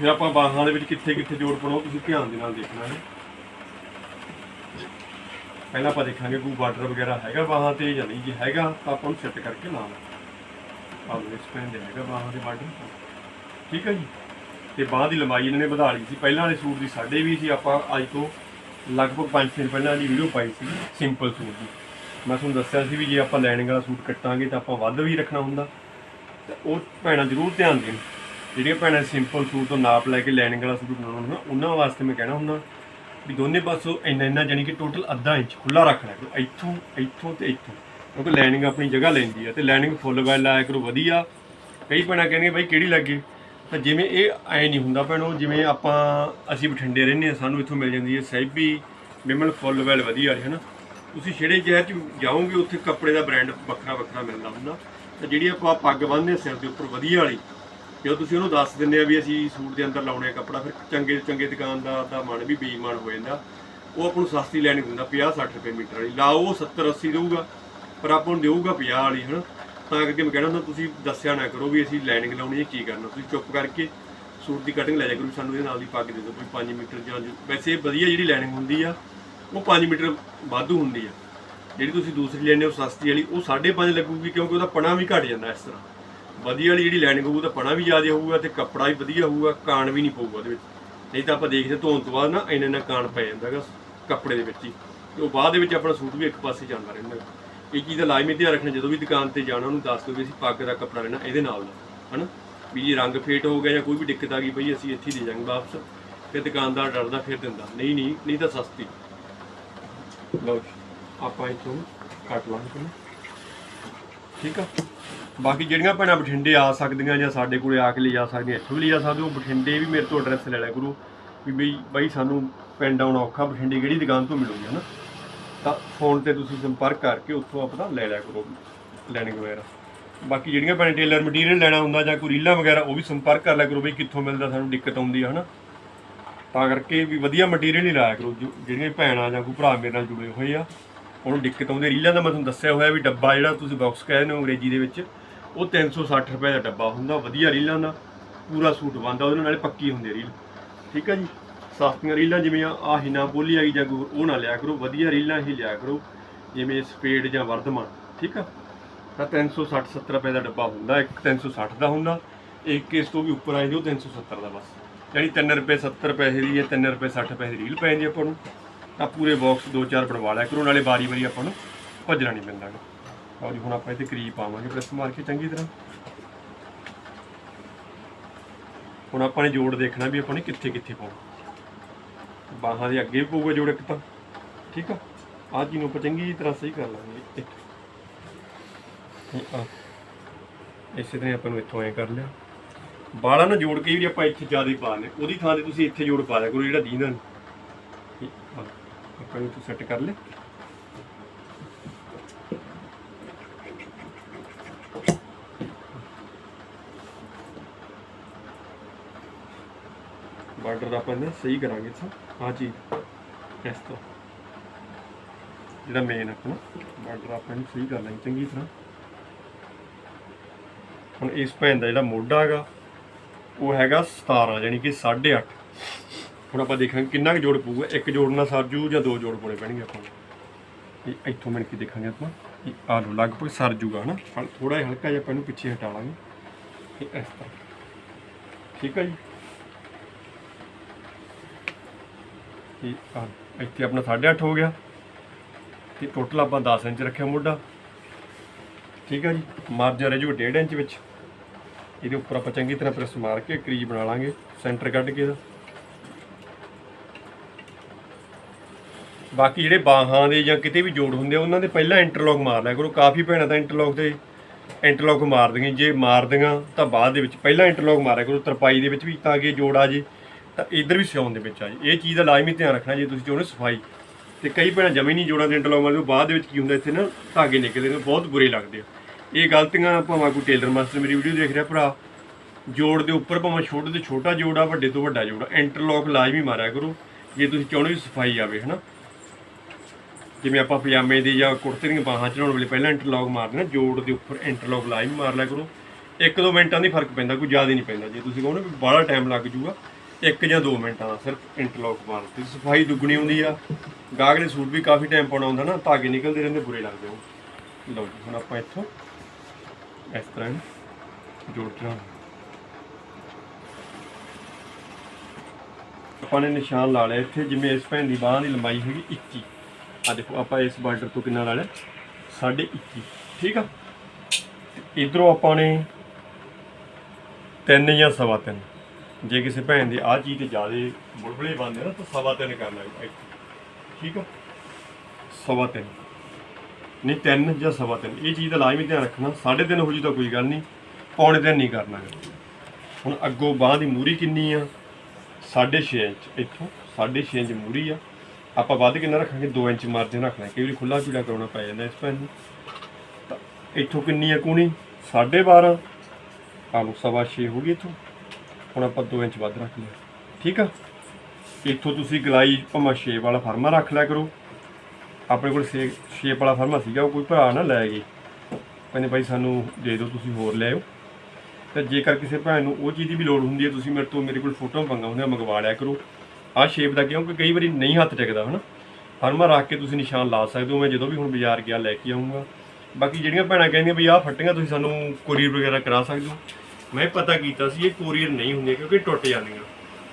ਫਿਰ ਆਪਾਂ ਬਾਹਾਂ ਦੇ ਵਿੱਚ ਕਿੱਥੇ ਕਿੱਥੇ ਜੋੜ ਪਾਉਣਾ ਤੁਸੀਂ ਧਿਆਨ ਦੇ ਨਾਲ ਦੇਖਣਾ ਹੈ। ਪਹਿਲਾਂ ਆਪਾਂ ਦੇਖਾਂਗੇ ਕੋਈ ਬਾਰਡਰ ਵਗੈਰਾ ਹੈਗਾ ਬਾਹਾਂ ਤੇ ਜਾਂ ਨਹੀਂ, ਜੇ ਹੈਗਾ ਤਾਂ ਆਪਾਂ ਨੂੰ ਸੈੱਟ ਕਰਕੇ ਲਾਣਾ ਆਹ ਇਸ ਪੈਨ ਦੇ ਹੈਗਾ ਬਾਹਾਂ ਦੇ ਬਾਰਡਰ। ਠੀਕ ਹੈ ਜੀ? ਤੇ ਬਾਹਾਂ ਦੀ ਲੰਬਾਈ ਇਹਨਾਂ ਨੇ ਵਧਾ ਲਈ ਸੀ। ਪਹਿਲਾਂ ਵਾਲੇ ਸੂਟ ਦੀ ਸਾਡੇ ਵੀ ਸੀ, ਆਪਾਂ ਅੱਜ ਤੋਂ ਲਗਭਗ 5 ਦਿਨ ਪਹਿਲਾਂ ਦੀ ਵੀਡੀਓ ਪਾਈ ਸੀ। ਸਿੰਪਲ ਸੂਟ ਦੀ। ਮੈਂ ਤੁਹਾਨੂੰ ਦੱਸਿਆ ਸੀ ਵੀ ਜੇ ਆਪਾਂ ਲਾਈਨਿੰਗ ਵਾਲਾ ਸੂਟ ਕੱਟਾਂਗੇ ਤਾਂ ਆਪਾਂ ਵੱਧ ਵੀ ਰੱਖਣਾ ਹੁੰਦਾ। ਤਾਂ ਉਹ ਭੈਣਾਂ ਜ਼ਰੂਰ ਧਿਆਨ ਦੇਣ। ਜਿਹੜੀਆਂ ਭੈਣਾਂ ਸਿੰਪਲ ਸੂਟ ਤੋਂ ਨਾਪ ਲੈ ਕੇ ਲਾਈਨਿੰਗ ਵਾਲਾ ਸੂਟ ਬਣਾਉਣਾ ਹੁੰਦਾ, ਉਹਨਾਂ ਵਾਸਤੇ ਮੈਂ ਕਹਿਣਾ ਹੁੰਦਾ ਵੀ ਦੋਨੇ ਪਾਸੋਂ ਇੰਨਾ ਇੰਨਾ ਜਾਨੀ ਕਿ ਟੋਟਲ ਅੱਧਾ ਇੰਚ ਖੁੱਲਾ ਰੱਖਣਾ ਕਰੋ ਇੱਥੋਂ ਇੱਥੋਂ ਤੇ ਇੱਥੋਂ, ਕਿਉਂਕਿ ਲਾਈਨਿੰਗ ਆਪਣੀ ਜਗ੍ਹਾ ਲੈਂਦੀ ਹੈ ਤੇ ਲਾਈਨਿੰਗ ਫੁੱਲ ਵੈਲ ਲਾਇਆ ਕਰੋ, ਵਧੀਆ। ਕਈ ਭੈਣਾਂ ਕਹਿੰਦੀਆਂ ਬਾਈ, ਕਿਹੜੀ ਲੱਗੇ? ਤਾਂ ਜਿਵੇਂ ਇਹ ਐ ਨਹੀਂ ਹੁੰਦਾ ਭੈਣੋ, ਜਿਵੇਂ ਆਪਾਂ ਅਸੀਂ ਬਠਿੰਡੇ ਰਹਿੰਦੇ ਆ ਸਾਨੂੰ ਇੱਥੋਂ ਮਿਲ ਜਾਂਦੀ ਹੈ ਸੈਬੀ ਵਿਮਲ ਫੁੱਲ ਵੈਲ ਵਧੀਆ ਵਾਲੀ ਹੈ ਨਾ ਤੁਸੀਂ ਛੇੜੇ ਸ਼ਹਿਰ ਚ ਜਾਓਗੇ, ਉੱਥੇ ਕੱਪੜੇ ਦਾ ਬ੍ਰਾਂਡ ਵੱਖਰਾ ਵੱਖਰਾ ਮਿਲਦਾ ਹੁੰਦਾ। ਤਾਂ ਜਿਹੜੀ ਆਪਾਂ ਪੱਗ ਬੰਨ੍ਹਦੇ ਹਾਂ ਸਿਰ ਦੇ ਉੱਪਰ, ਵਧੀਆ ਵਾਲੀ। ਜਦੋਂ ਤੁਸੀਂ ਉਹਨੂੰ ਦੱਸ ਦਿੰਦੇ ਆ ਵੀ ਅਸੀਂ ਸੂਟ ਦੇ ਅੰਦਰ ਲਾਉਣੇ ਆ ਕੱਪੜਾ, ਫਿਰ ਚੰਗੇ ਚੰਗੇ ਦੁਕਾਨਦਾਰ ਦਾ ਮਨ ਵੀ ਬੇਈਮਾਨ ਹੋ ਜਾਂਦਾ। ਉਹ ਆਪਾਂ ਨੂੰ ਸਸਤੀ ਲੈਣੀ ਦਿੰਦਾ 50 60 ਰੁਪਏ ਮੀਟਰ ਵਾਲੀ। ਲਾਓ ਉਹ 70 80 ਦੇਊਗਾ, ਪਰ ਆਪਾਂ ਨੂੰ ਦੇਊਗਾ 50 ਵਾਲੀ, ਹਨਾ? ਤਾਂ ਕਰਕੇ ਮੈਂ ਕਹਿਣਾ ਹੁੰਦਾ, ਤੁਸੀਂ ਦੱਸਿਆ ਨਾ ਕਰੋ ਵੀ ਅਸੀਂ ਲਾਈਨਿੰਗ ਲਾਉਣੀ ਹੈ, ਕੀ ਕਰਨਾ? ਤੁਸੀਂ ਚੁੱਪ ਕਰਕੇ ਸੂਟ ਦੀ ਕਟਿੰਗ ਲੈ ਜਾ ਕਰੋ ਸਾਨੂੰ ਇਹਦੇ ਨਾਲ ਦੀ ਪੱਗ ਦੇ ਦਿਓ ਕੋਈ 5 ਮੀਟਰ ਜਾਂ ਵੈਸੇ ਵਧੀਆ ਜਿਹੜੀ ਲਾਈਨਿੰਗ ਹੁੰਦੀ ਆ, ਉਹ 5 ਮੀਟਰ ਵਾਧੂ ਹੁੰਦੀ ਆ। ਜਿਹੜੀ ਤੁਸੀਂ ਦੂਸਰੀ ਲੈਣੇ ਹੋ ਸਸਤੀ ਵਾਲੀ, ਉਹ 5.5 ਲੱਗੂਗੀ, ਕਿਉਂਕਿ ਉਹਦਾ ਪਣਾ ਵੀ ਘਟ ਜਾਂਦਾ ਇਸ ਤਰ੍ਹਾਂ। ਵਧੀਆ ਵਾਲੀ ਜਿਹੜੀ ਲਾਈਨਿੰਗ ਹੋਊ ਤਾਂ ਪਣਾ ਵੀ ਜ਼ਿਆਦਾ ਹੋਊਗਾ ਤੇ ਕੱਪੜਾ ਵੀ ਵਧੀਆ ਹੋਊਗਾ ਕਾਣ ਵੀ ਨਹੀਂ ਪਊਗਾ ਉਹਦੇ ਵਿੱਚ। ਨਹੀਂ ਤਾਂ ਆਪਾਂ ਦੇਖਦੇ ਧੋਣ ਤੋਂ ਬਾਅਦ ਨਾ ਇੰਨਾ ਇੰਨਾ ਕਾਣ ਪੈ ਜਾਂਦਾ ਹੈਗਾ ਕੱਪੜੇ ਦੇ ਵਿੱਚ ਹੀ। ਤੇ ਉਹ ਬਾਅਦ ਦੇ ਵਿੱਚ ਆਪਣਾ ਸੂਟ ਵੀ ਇੱਕ ਪਾਸੇ ਜਾਂਦਾ ਰਹਿੰਦਾ ਹੈਗਾ। ਇਹ ਚੀਜ਼ ਦਾ ਲਾਜ਼ਮੀ ਧਿਆਨ ਰੱਖਣਾ, ਜਦੋਂ ਵੀ ਦੁਕਾਨ ਤੇ ਜਾਣਾ ਉਹਨੂੰ ਦੱਸ ਦਿਓ ਵੀ ਅਸੀਂ ਪੱਗ ਦਾ ਕੱਪੜਾ ਲੈਣਾ ਇਹਦੇ ਨਾਲ ਦਾ, ਹਨਾ? ਵੀ ਜੇ ਰੰਗ ਫੇਟ ਹੋ ਗਿਆ ਜਾਂ ਕੋਈ ਵੀ ਦਿੱਕਤ ਆ ਗਈ ਬਈ ਅਸੀਂ ਇੱਥੇ ਦੇ ਜਾਵਾਂਗੇ ਵਾਪਸ, ਫਿਰ ਦੁਕਾਨਦਾਰ ਡਰਦਾ ਫਿਰ ਦਿੰਦਾ। ਨਹੀਂ ਨਹੀਂ ਨਹੀਂ ਤਾਂ ਸਸਤੀ। ਲਓ ਆਪਾਂ ਇੱਥੋਂ ਕੱਟ ਲਾਂਗੇ ਠੀਕ ਆ? ਬਾਕੀ ਜਿਹੜੀਆਂ ਭੈਣਾਂ ਬਠਿੰਡੇ ਆ ਸਕਦੀਆਂ ਜਾਂ ਸਾਡੇ ਕੋਲੇ ਆ ਕੇ ਲਿਜਾ ਸਕਦੀਆਂ, ਇੱਥੋਂ ਵੀ ਲਿਜਾ ਸਕਦੇ ਹੋ, ਬਠਿੰਡੇ ਵੀ ਮੇਰੇ ਤੋਂ ਐਡਰੈਸ ਲੈ ਲਿਆ ਕਰੋ ਵੀ ਬਈ, ਬਾਈ ਸਾਨੂੰ ਪਿੰਡ ਆਉਣਾ ਔਖਾ, ਬਠਿੰਡੇ ਕਿਹੜੀ ਦੁਕਾਨ ਤੋਂ ਮਿਲੂਗੀ, ਹਨਾ? ਤਾਂ ਫੋਨ ਤੇ ਤੁਸੀਂ ਸੰਪਰਕ ਕਰਕੇ ਉੱਥੋਂ ਆਪਣਾ ਲੈ ਲਿਆ ਕਰੋ ਲੈਣਿੰਗ ਵਗੈਰਾ। ਬਾਕੀ ਜਿਹੜੀਆਂ ਭੈਣਾਂ ਟੇਲਰ ਮਟੀਰੀਅਲ ਲੈਣਾ ਹੁੰਦਾ ਜਾਂ ਕੋਈ ਰੀਲਾਂ ਵਗੈਰਾ, ਉਹ ਵੀ ਸੰਪਰਕ ਕਰ ਲਿਆ ਕਰੋ ਬਈ, ਕਿੱਥੋਂ ਮਿਲਦਾ ਸਾਨੂੰ ਦਿੱਕਤ ਆਉਂਦੀ ਆ, ਹਨਾ? ਤਾਂ ਕਰਕੇ ਵੀ ਵਧੀਆ ਮਟੀਰੀਅਲ ਹੀ ਲਾਇਆ ਕਰੋ, ਜੋ- ਜਿਹੜੀਆਂ ਭੈਣਾਂ ਜਾਂ ਕੋਈ ਭਰਾ ਮੇਰੇ ਨਾਲ ਜੁੜੇ ਹੋਏ ਆ, ਉਹਨੂੰ ਦਿੱਕਤ ਆਉਂਦੀ ਰੀਲਾਂ ਦਾ ਮੈਂ ਤੁਹਾਨੂੰ ਦੱਸਿਆ ਹੋਇਆ ਵੀ ਡੱਬਾ ਜਿਹੜਾ ਤੁਸੀਂ ਬਾਕਸ ਕਹਿੰਦੇ ਹੋ ਅੰਗਰੇਜ਼ੀ ਦੇ ਵਿੱਚ ਉਹ 360 ਰੁਪਏ ਦਾ ਡੱਬਾ ਹੁੰਦਾ, ਵਧੀਆ ਰੀਲਾਂ ਦਾ, ਪੂਰਾ ਸੂਟ ਬਣਦਾ, ਉਹਦੇ ਨਾਲ ਪੱਕੀ ਹੁੰਦੀ ਰੀਲ। ਠੀਕ ਆ ਜੀ? ਸਸਤੀਆਂ ਰੀਲਾਂ ਜਿਵੇਂ ਆ ਹਿਨਾ ਬੋਲੀ ਆਈ ਜਾਂ ਕੋਈ ਉਹ ਨਾ ਲਿਆ ਕਰੋ, ਵਧੀਆ ਰੀਲਾਂ ਹੀ ਲਿਆ ਕਰੋ, ਜਿਵੇਂ ਸਪੇਡ ਜਾਂ ਵਰਧਮਾਨ, ਠੀਕ ਆ? ਤਾਂ 360 70 ਰੁਪਏ ਦਾ ਡੱਬਾ ਹੁੰਦਾ, ਇੱਕ 360 ਦਾ ਹੁੰਦਾ, ਇੱਕ ਇਸ ਤੋਂ ਵੀ ਉੱਪਰ ਆਈ ਦੀ ਉਹ 370 ਦਾ ਬਸ। ਯਾਨੀ 3 ਰੁਪਏ 70 ਪੈਸੇ ਦੀ ਹੈ 3 ਰੁਪਏ 60 ਪੈਸੇ ਦੀ ਰੀਲ ਪੈ ਜਾਂਦੀ ਆਪਾਂ ਨੂੰ। ਤਾਂ ਪੂਰੇ ਬਾਕਸ ਦੋ ਚਾਰ ਬਣਵਾ ਲਿਆ ਕਰੋ, ਨਾਲੇ ਵਾਰੀ ਵਾਰੀ ਆਪਾਂ ਨੂੰ ਭੱਜਣਾ ਨਹੀਂ ਪੈਂਦਾ ਲਓ ਜੀ ਹੁਣ ਆਪਾਂ ਇੱਥੇ ਕਰੀਬ ਪਾਵਾਂਗੇ ਪ੍ਰੈਸ ਮਾਰ ਕੇ ਚੰਗੀ ਤਰ੍ਹਾਂ। ਹੁਣ ਆਪਾਂ ਨੇ ਜੋੜ ਦੇਖਣਾ ਵੀ ਆਪਾਂ ਨੇ ਕਿੱਥੇ ਕਿੱਥੇ ਪਾਉਣਾ। ਬਾਹਾਂ ਦੇ ਅੱਗੇ ਪਊਗਾ ਜੋੜ ਇੱਕ ਤਾਂ, ਠੀਕ ਆ? ਆਹ ਚੀਜ਼ ਨੂੰ ਆਪਾਂ ਚੰਗੀ ਤਰ੍ਹਾਂ ਸਹੀ ਕਰ ਲਾਂਗੇ ਇਸੇ ਤਰ੍ਹਾਂ ਆਪਾਂ ਨੂੰ ਇੱਥੋਂ ਐ ਕਰ ਲਿਆ। ਬਾਲਾਂ ਨੂੰ ਜੋੜ ਕੇ ਵੀ ਆਪਾਂ ਇੱਥੇ ਜ਼ਿਆਦਾ ਪਾ ਲਏ ਉਹਦੀ ਥਾਂ ਤੇ ਤੁਸੀਂ ਇੱਥੇ ਜੋੜ ਪਾ ਲਿਆ ਕਰੋ, ਜਿਹੜਾ ਦੀਂਦਾ ਨਹੀਂ ਆਪਾਂ ਨੂੰ ਸੈੱਟ ਕਰ ਲਿਆ ਬਾਰਡਰ ਦਾ ਆਪਾਂ ਨੇ ਸਹੀ ਕਰਾਂਗੇ ਇੱਥੇ। ਆਹ ਚੀਜ਼। ਇਸ ਤੋਂ। ਜਿਹੜਾ ਮੇਨ ਆਪਣਾ। ਬਾਰਡਰ ਆਪਾਂ ਇਹਨੂੰ ਸਹੀ ਕਰ ਲਾਂਗੇ, ਚੰਗੀ ਤਰ੍ਹਾਂ। ਹੁਣ ਇਸ ਭੈਣ ਦਾ ਜਿਹੜਾ ਮੋਢਾ ਹੈਗਾ, ਉਹ ਹੈਗਾ 17 ਯਾਨੀ ਕਿ 8.5 ਹੁਣ ਆਪਾਂ ਦੇਖਾਂਗੇ ਕਿੰਨਾ ਕੁ ਜੋੜ ਪਊਗਾ। ਇੱਕ ਜੋੜ ਨਾਲ ਸਰਜੂ ਜਾਂ ਦੋ ਜੋੜ ਪਾਉਣੇ ਪੈਣਗੇ ਆਪਾਂ ਨੂੰ। ਇਹ ਇੱਥੋਂ ਮਿਣ ਕੇ ਦੇਖਾਂਗੇ ਆਪਾਂ ਇਹ ਆ ਲੋ, ਲਗਭਗ ਸਰ ਜੂਗਾ, ਹਨਾ? ਥੋੜਾ ਜਿਹਾ ਹਲਕਾ ਜਿਹਾ ਆਪਾਂ ਇਹਨੂੰ ਪਿੱਛੇ ਹਟਾ ਲਾਂਗੇ। ਇਹ ਇਸ ਤਰ੍ਹਾਂ। ਠੀਕ ਹੈ ਜੀ? ਇਹ ਆ ਇੱਥੇ ਆਪਣਾ 8.5 ਹੋ ਗਿਆ ਤੇ ਟੋਟਲ ਆਪਾਂ 10 ਇੰਚ ਰੱਖਿਆ ਮੋਢਾ। ਠੀਕ ਹੈ ਜੀ? ਮਾਰਜਨ ਰਹਿ ਜੂਗਾ 1.5 ਇੰਚ ਵਿੱਚ। ਇਹਦੇ ਉੱਪਰ ਆਪਾਂ ਚੰਗੀ ਤਰ੍ਹਾਂ ਪ੍ਰੈਸ ਮਾਰ ਕੇ ਕਰੀਜ ਬਣਾ ਲਾਂਗੇ, ਸੈਂਟਰ ਕੱਢ ਕੇ ਇਹਦਾ। ਬਾਕੀ ਜਿਹੜੇ ਬਾਹਾਂ ਦੇ ਜਾਂ ਕਿਤੇ ਵੀ ਜੋੜ ਹੁੰਦੇ ਆ, ਉਹਨਾਂ ਦੇ ਪਹਿਲਾਂ ਇੰਟਰਲੌਕ ਮਾਰ ਲਿਆ ਕਰੋ। ਕਾਫੀ ਭੈਣਾਂ ਤਾਂ ਇੰਟਰਲੌਕ ਤੇ ਇੰਟਰਲੌਕ ਮਾਰਦੀਆਂ ਜੇ। ਮਾਰਦੀਆਂ ਤਾਂ ਬਾਅਦ ਦੇ ਵਿੱਚ ਪਹਿਲਾਂ ਇੰਟਰਲੌਕ ਮਾਰਿਆ ਕਰੋ, ਤਰਪਾਈ ਦੇ ਵਿੱਚ ਵੀ ਤਾਂ ਕਿ ਜੋੜ ਆ ਜੇ। ਤਾਂ ਇਧਰ ਵੀ ਸਿਉਣ ਦੇ ਵਿੱਚ ਆ ਜੀ। ਇਹ ਚੀਜ਼ ਦਾ ਲਾਜ਼ਮੀ ਧਿਆਨ ਰੱਖਣਾ ਜੇ ਤੁਸੀਂ ਚਾਹੁੰਦੇ ਸਫ਼ਾਈ। ਤੇ ਕਈ ਭੈਣਾਂ ਜਮੀ ਨਹੀਂ ਜੋੜਾਂ ਦੇ ਇੰਟਰਲੌਕ ਮਾਰਦੇ ਉਹ ਬਾਅਦ ਦੇ ਵਿੱਚ ਕੀ ਹੁੰਦਾ, ਇੱਥੇ ਨਾ ਧਾਗੇ ਨਿਕਲਦੇ ਨੇ, ਬਹੁਤ ਬੁਰੇ ਲੱਗਦੇ ਆ। ਇਹ ਗਲਤੀਆਂ ਭਾਵੇਂ ਕੋਈ ਟੇਲਰ ਮਾਸਟਰ ਮੇਰੀ ਵੀਡੀਓ ਦੇਖ ਰਿਹਾ ਭਰਾ, ਜੋੜ ਦੇ ਉੱਪਰ ਭਾਵੇਂ ਛੋਟੇ ਤੋਂ ਛੋਟਾ ਜੋੜ ਆ, ਵੱਡੇ ਤੋਂ ਵੱਡਾ ਜੋੜ ਆ, ਇੰਟਰਲੌਕ ਲਾਜ਼ਮੀ ਮਾਰਿਆ ਕਰੋ, ਜੇ ਤੁਸੀਂ ਚਾਹੁੰਦੇ ਵੀ ਸਫ਼ਾਈ ਆਵੇ, ਹਨਾ। ਜਿਵੇਂ ਆਪਾਂ ਪਜਾਮੇ ਦੀ ਜਾਂ ਕੁੜਤੇ ਦੀਆਂ ਬਾਹਾਂ ਚੜਾਉਣ ਵੇਲੇ ਪਹਿਲਾਂ ਇੰਟਰਲੌਕ ਮਾਰਦੇ ਨਾ ਜੋੜ ਦੇ ਉੱਪਰ ਇੰਟਰਲੌਕ ਲਾਜ਼ਮੀ ਮਾਰ ਲਿਆ ਕਰੋ। ਇੱਕ ਦੋ ਮਿੰਟਾਂ ਦੀ ਫ਼ਰਕ ਪੈਂਦਾ, ਕੋਈ ਜ਼ਿਆਦਾ ਨਹੀਂ ਪੈਂਦਾ। ਜੇ ਤੁਸੀਂ ਕਹੋ ਨਾ ਵੀ ਬੜਾ ਟਾਈਮ ਲੱਗ ਜੂਗਾ ਇੱਕ ਜਾਂ 2 ਮਿੰਟਾਂ ਦਾ ਸਿਰਫ ਇੰਟਰਲੌਕ ਮਾਰਨ ਤੇ ਸਫ਼ਾਈ ਦੁੱਗਣੀ ਹੁੰਦੀ ਆ। ਗਾਹਕ ਨੇ ਸੂਟ ਵੀ ਕਾਫੀ ਟਾਈਮ ਪਾਉਣਾ ਹੁੰਦਾ ਨਾ, ਧਾਗੇ ਨਿਕਲਦੇ ਰਹਿੰਦੇ, ਬੁਰੇ ਲੱਗਦੇ ਉਹ। ਲਓ ਜੀ, ਹੁਣ ਆਪਾਂ ਇੱਥੋਂ ਇਸ ਤਰ੍ਹਾਂ ਜੋੜ ਕੇ ਆਪਾਂ ਨੇ ਨਿਸ਼ਾਨ ਲਾ ਲਿਆ ਇੱਥੇ, ਜਿਵੇਂ ਇਸ ਭੈਣ ਦੀ ਬਾਹਾਂ ਦੀ ਲੰਬਾਈ ਹੈਗੀ 21 ਆ ਦੇਖੋ, ਆਪਾਂ ਇਸ ਬਾਰਡਰ ਤੋਂ ਕਿੰਨਾ ਲਾ ਲਿਆ? ਸਾਢੇ 21 ਠੀਕ ਆ? ਇਧਰੋਂ ਆਪਾਂ ਨੇ ਤਿੰਨ ਜਾਂ ਸਵਾ ਤਿੰਨ। ਜੇ ਕਿਸੇ ਭੈਣ ਦੇ ਆਹ ਚੀਜ਼ ਤੇ ਜ਼ਿਆਦੇ ਬੁਲਬੁਲੇ ਬੰਦੇ ਨਾ, ਤਾਂ ਸਵਾ ਤਿੰਨ ਕਰਨਾ ਹੈ ਠੀਕ ਆ? ਸਵਾ ਤਿੰਨ। ਨਹੀਂ, ਤਿੰਨ ਜਾਂ ਸਵਾ ਤਿੰਨ। ਇਹ ਚੀਜ਼ ਦਾ ਲਾਜ਼ਮੀ ਧਿਆਨ ਰੱਖਣਾ। ਸਾਢੇ ਤਿੰਨ ਹੋ ਜੂ ਤਾਂ ਕੋਈ ਗੱਲ ਨਹੀਂ। ਪੌਣੇ ਤਿੰਨ ਨਹੀਂ ਕਰਨਾ ਗਾ। ਹੁਣ ਅੱਗੋਂ ਬਾਹ ਦੀ ਮੂਰੀ ਕਿੰਨੀ ਆ? 6.5 ਇੰਚ। ਇੱਥੋਂ 6.5 ਇੰਚ ਮੂਰੀ ਆ। ਆਪਾਂ ਵੱਧ ਕਿੰਨਾ ਰੱਖਾਂਗੇ? 2 ਇੰਚ ਮਾਰਜਨ ਰੱਖਣਾ। ਕਈ ਵਾਰੀ ਖੁੱਲਾ ਪੀੜਾ ਕਰਾਉਣਾ ਪੈ ਜਾਂਦਾ ਇਸ ਭੈਣ ਨੂੰ। ਤਾਂ ਇੱਥੋਂ ਕਿੰਨੀ ਆ ਕੂਣੀ? 12.5 ਆ ਲਓ, ਸਵਾ 6 ਹੋ ਗਈ ਇੱਥੋਂ। ਹੁਣ ਆਪਾਂ 2 ਇੰਚ ਵੱਧ ਰੱਖ ਲਿਆ। ਠੀਕ ਆ? ਇੱਥੋਂ ਤੁਸੀਂ ਗਲਾਈ ਭਾਵੇਂ ਸ਼ੇਪ ਵਾਲਾ ਫਰਮਾ ਰੱਖ ਲਿਆ ਕਰੋ। ਆਪਣੇ ਕੋਲ ਸੇ ਸ਼ੇਪ ਵਾਲਾ ਫਰਮਾ ਸੀਗਾ, ਉਹ ਕੋਈ ਭਰਾ ਨਾ ਲੈ ਗਏ। ਕਹਿੰਦੇ ਭਾਈ ਸਾਨੂੰ ਦੇ ਦਿਓ, ਤੁਸੀਂ ਹੋਰ ਲੈ ਆਓ। ਤੇ ਜੇਕਰ ਕਿਸੇ ਭੈਣ ਨੂੰ ਉਹ ਚੀਜ਼ ਦੀ ਵੀ ਲੋੜ ਹੁੰਦੀ ਹੈ, ਤੁਸੀਂ ਮੇਰੇ ਤੋਂ ਮੇਰੇ ਕੋਲ ਫੋਟੋਆਂ ਮੰਗਾ ਹੁੰਦੀਆਂ ਮੰਗਵਾ ਲਿਆ ਕਰੋ। ਆਹ ਸ਼ੇਪ ਦਾ ਕਿਉਂਕਿ ਕਈ ਵਾਰੀ ਨਹੀਂ ਹੱਥ ਟਿਕਦਾ, ਹਨਾ? ਫਰਮਾ ਰੱਖ ਕੇ ਤੁਸੀਂ ਨਿਸ਼ਾਨ ਲਾ ਸਕਦੇ ਹੋ, ਮੈਂ ਜਦੋਂ ਵੀ ਹੁਣ ਬਾਜ਼ਾਰ ਗਿਆ, ਲੈ ਕੇ ਆਉਂਗਾ ਬਾਕੀ ਜਿਹੜੀਆਂ ਭੈਣਾਂ ਕਹਿੰਦੀਆਂ ਵੀ ਆਹ ਫੱਟੀਆਂ ਤੁਸੀਂ ਸਾਨੂੰ ਕੋਰੀਅਰ ਵਗੈਰਾ ਕਰਾ ਸਕਦੇ ਹੋ। ਮੈਂ ਪਤਾ ਕੀਤਾ ਸੀ ਇਹ ਕੋਰੀਅਰ ਨਹੀਂ ਹੁੰਦੀਆਂ ਕਿਉਂਕਿ ਟੁੱਟ ਜਾਂਦੀਆਂ।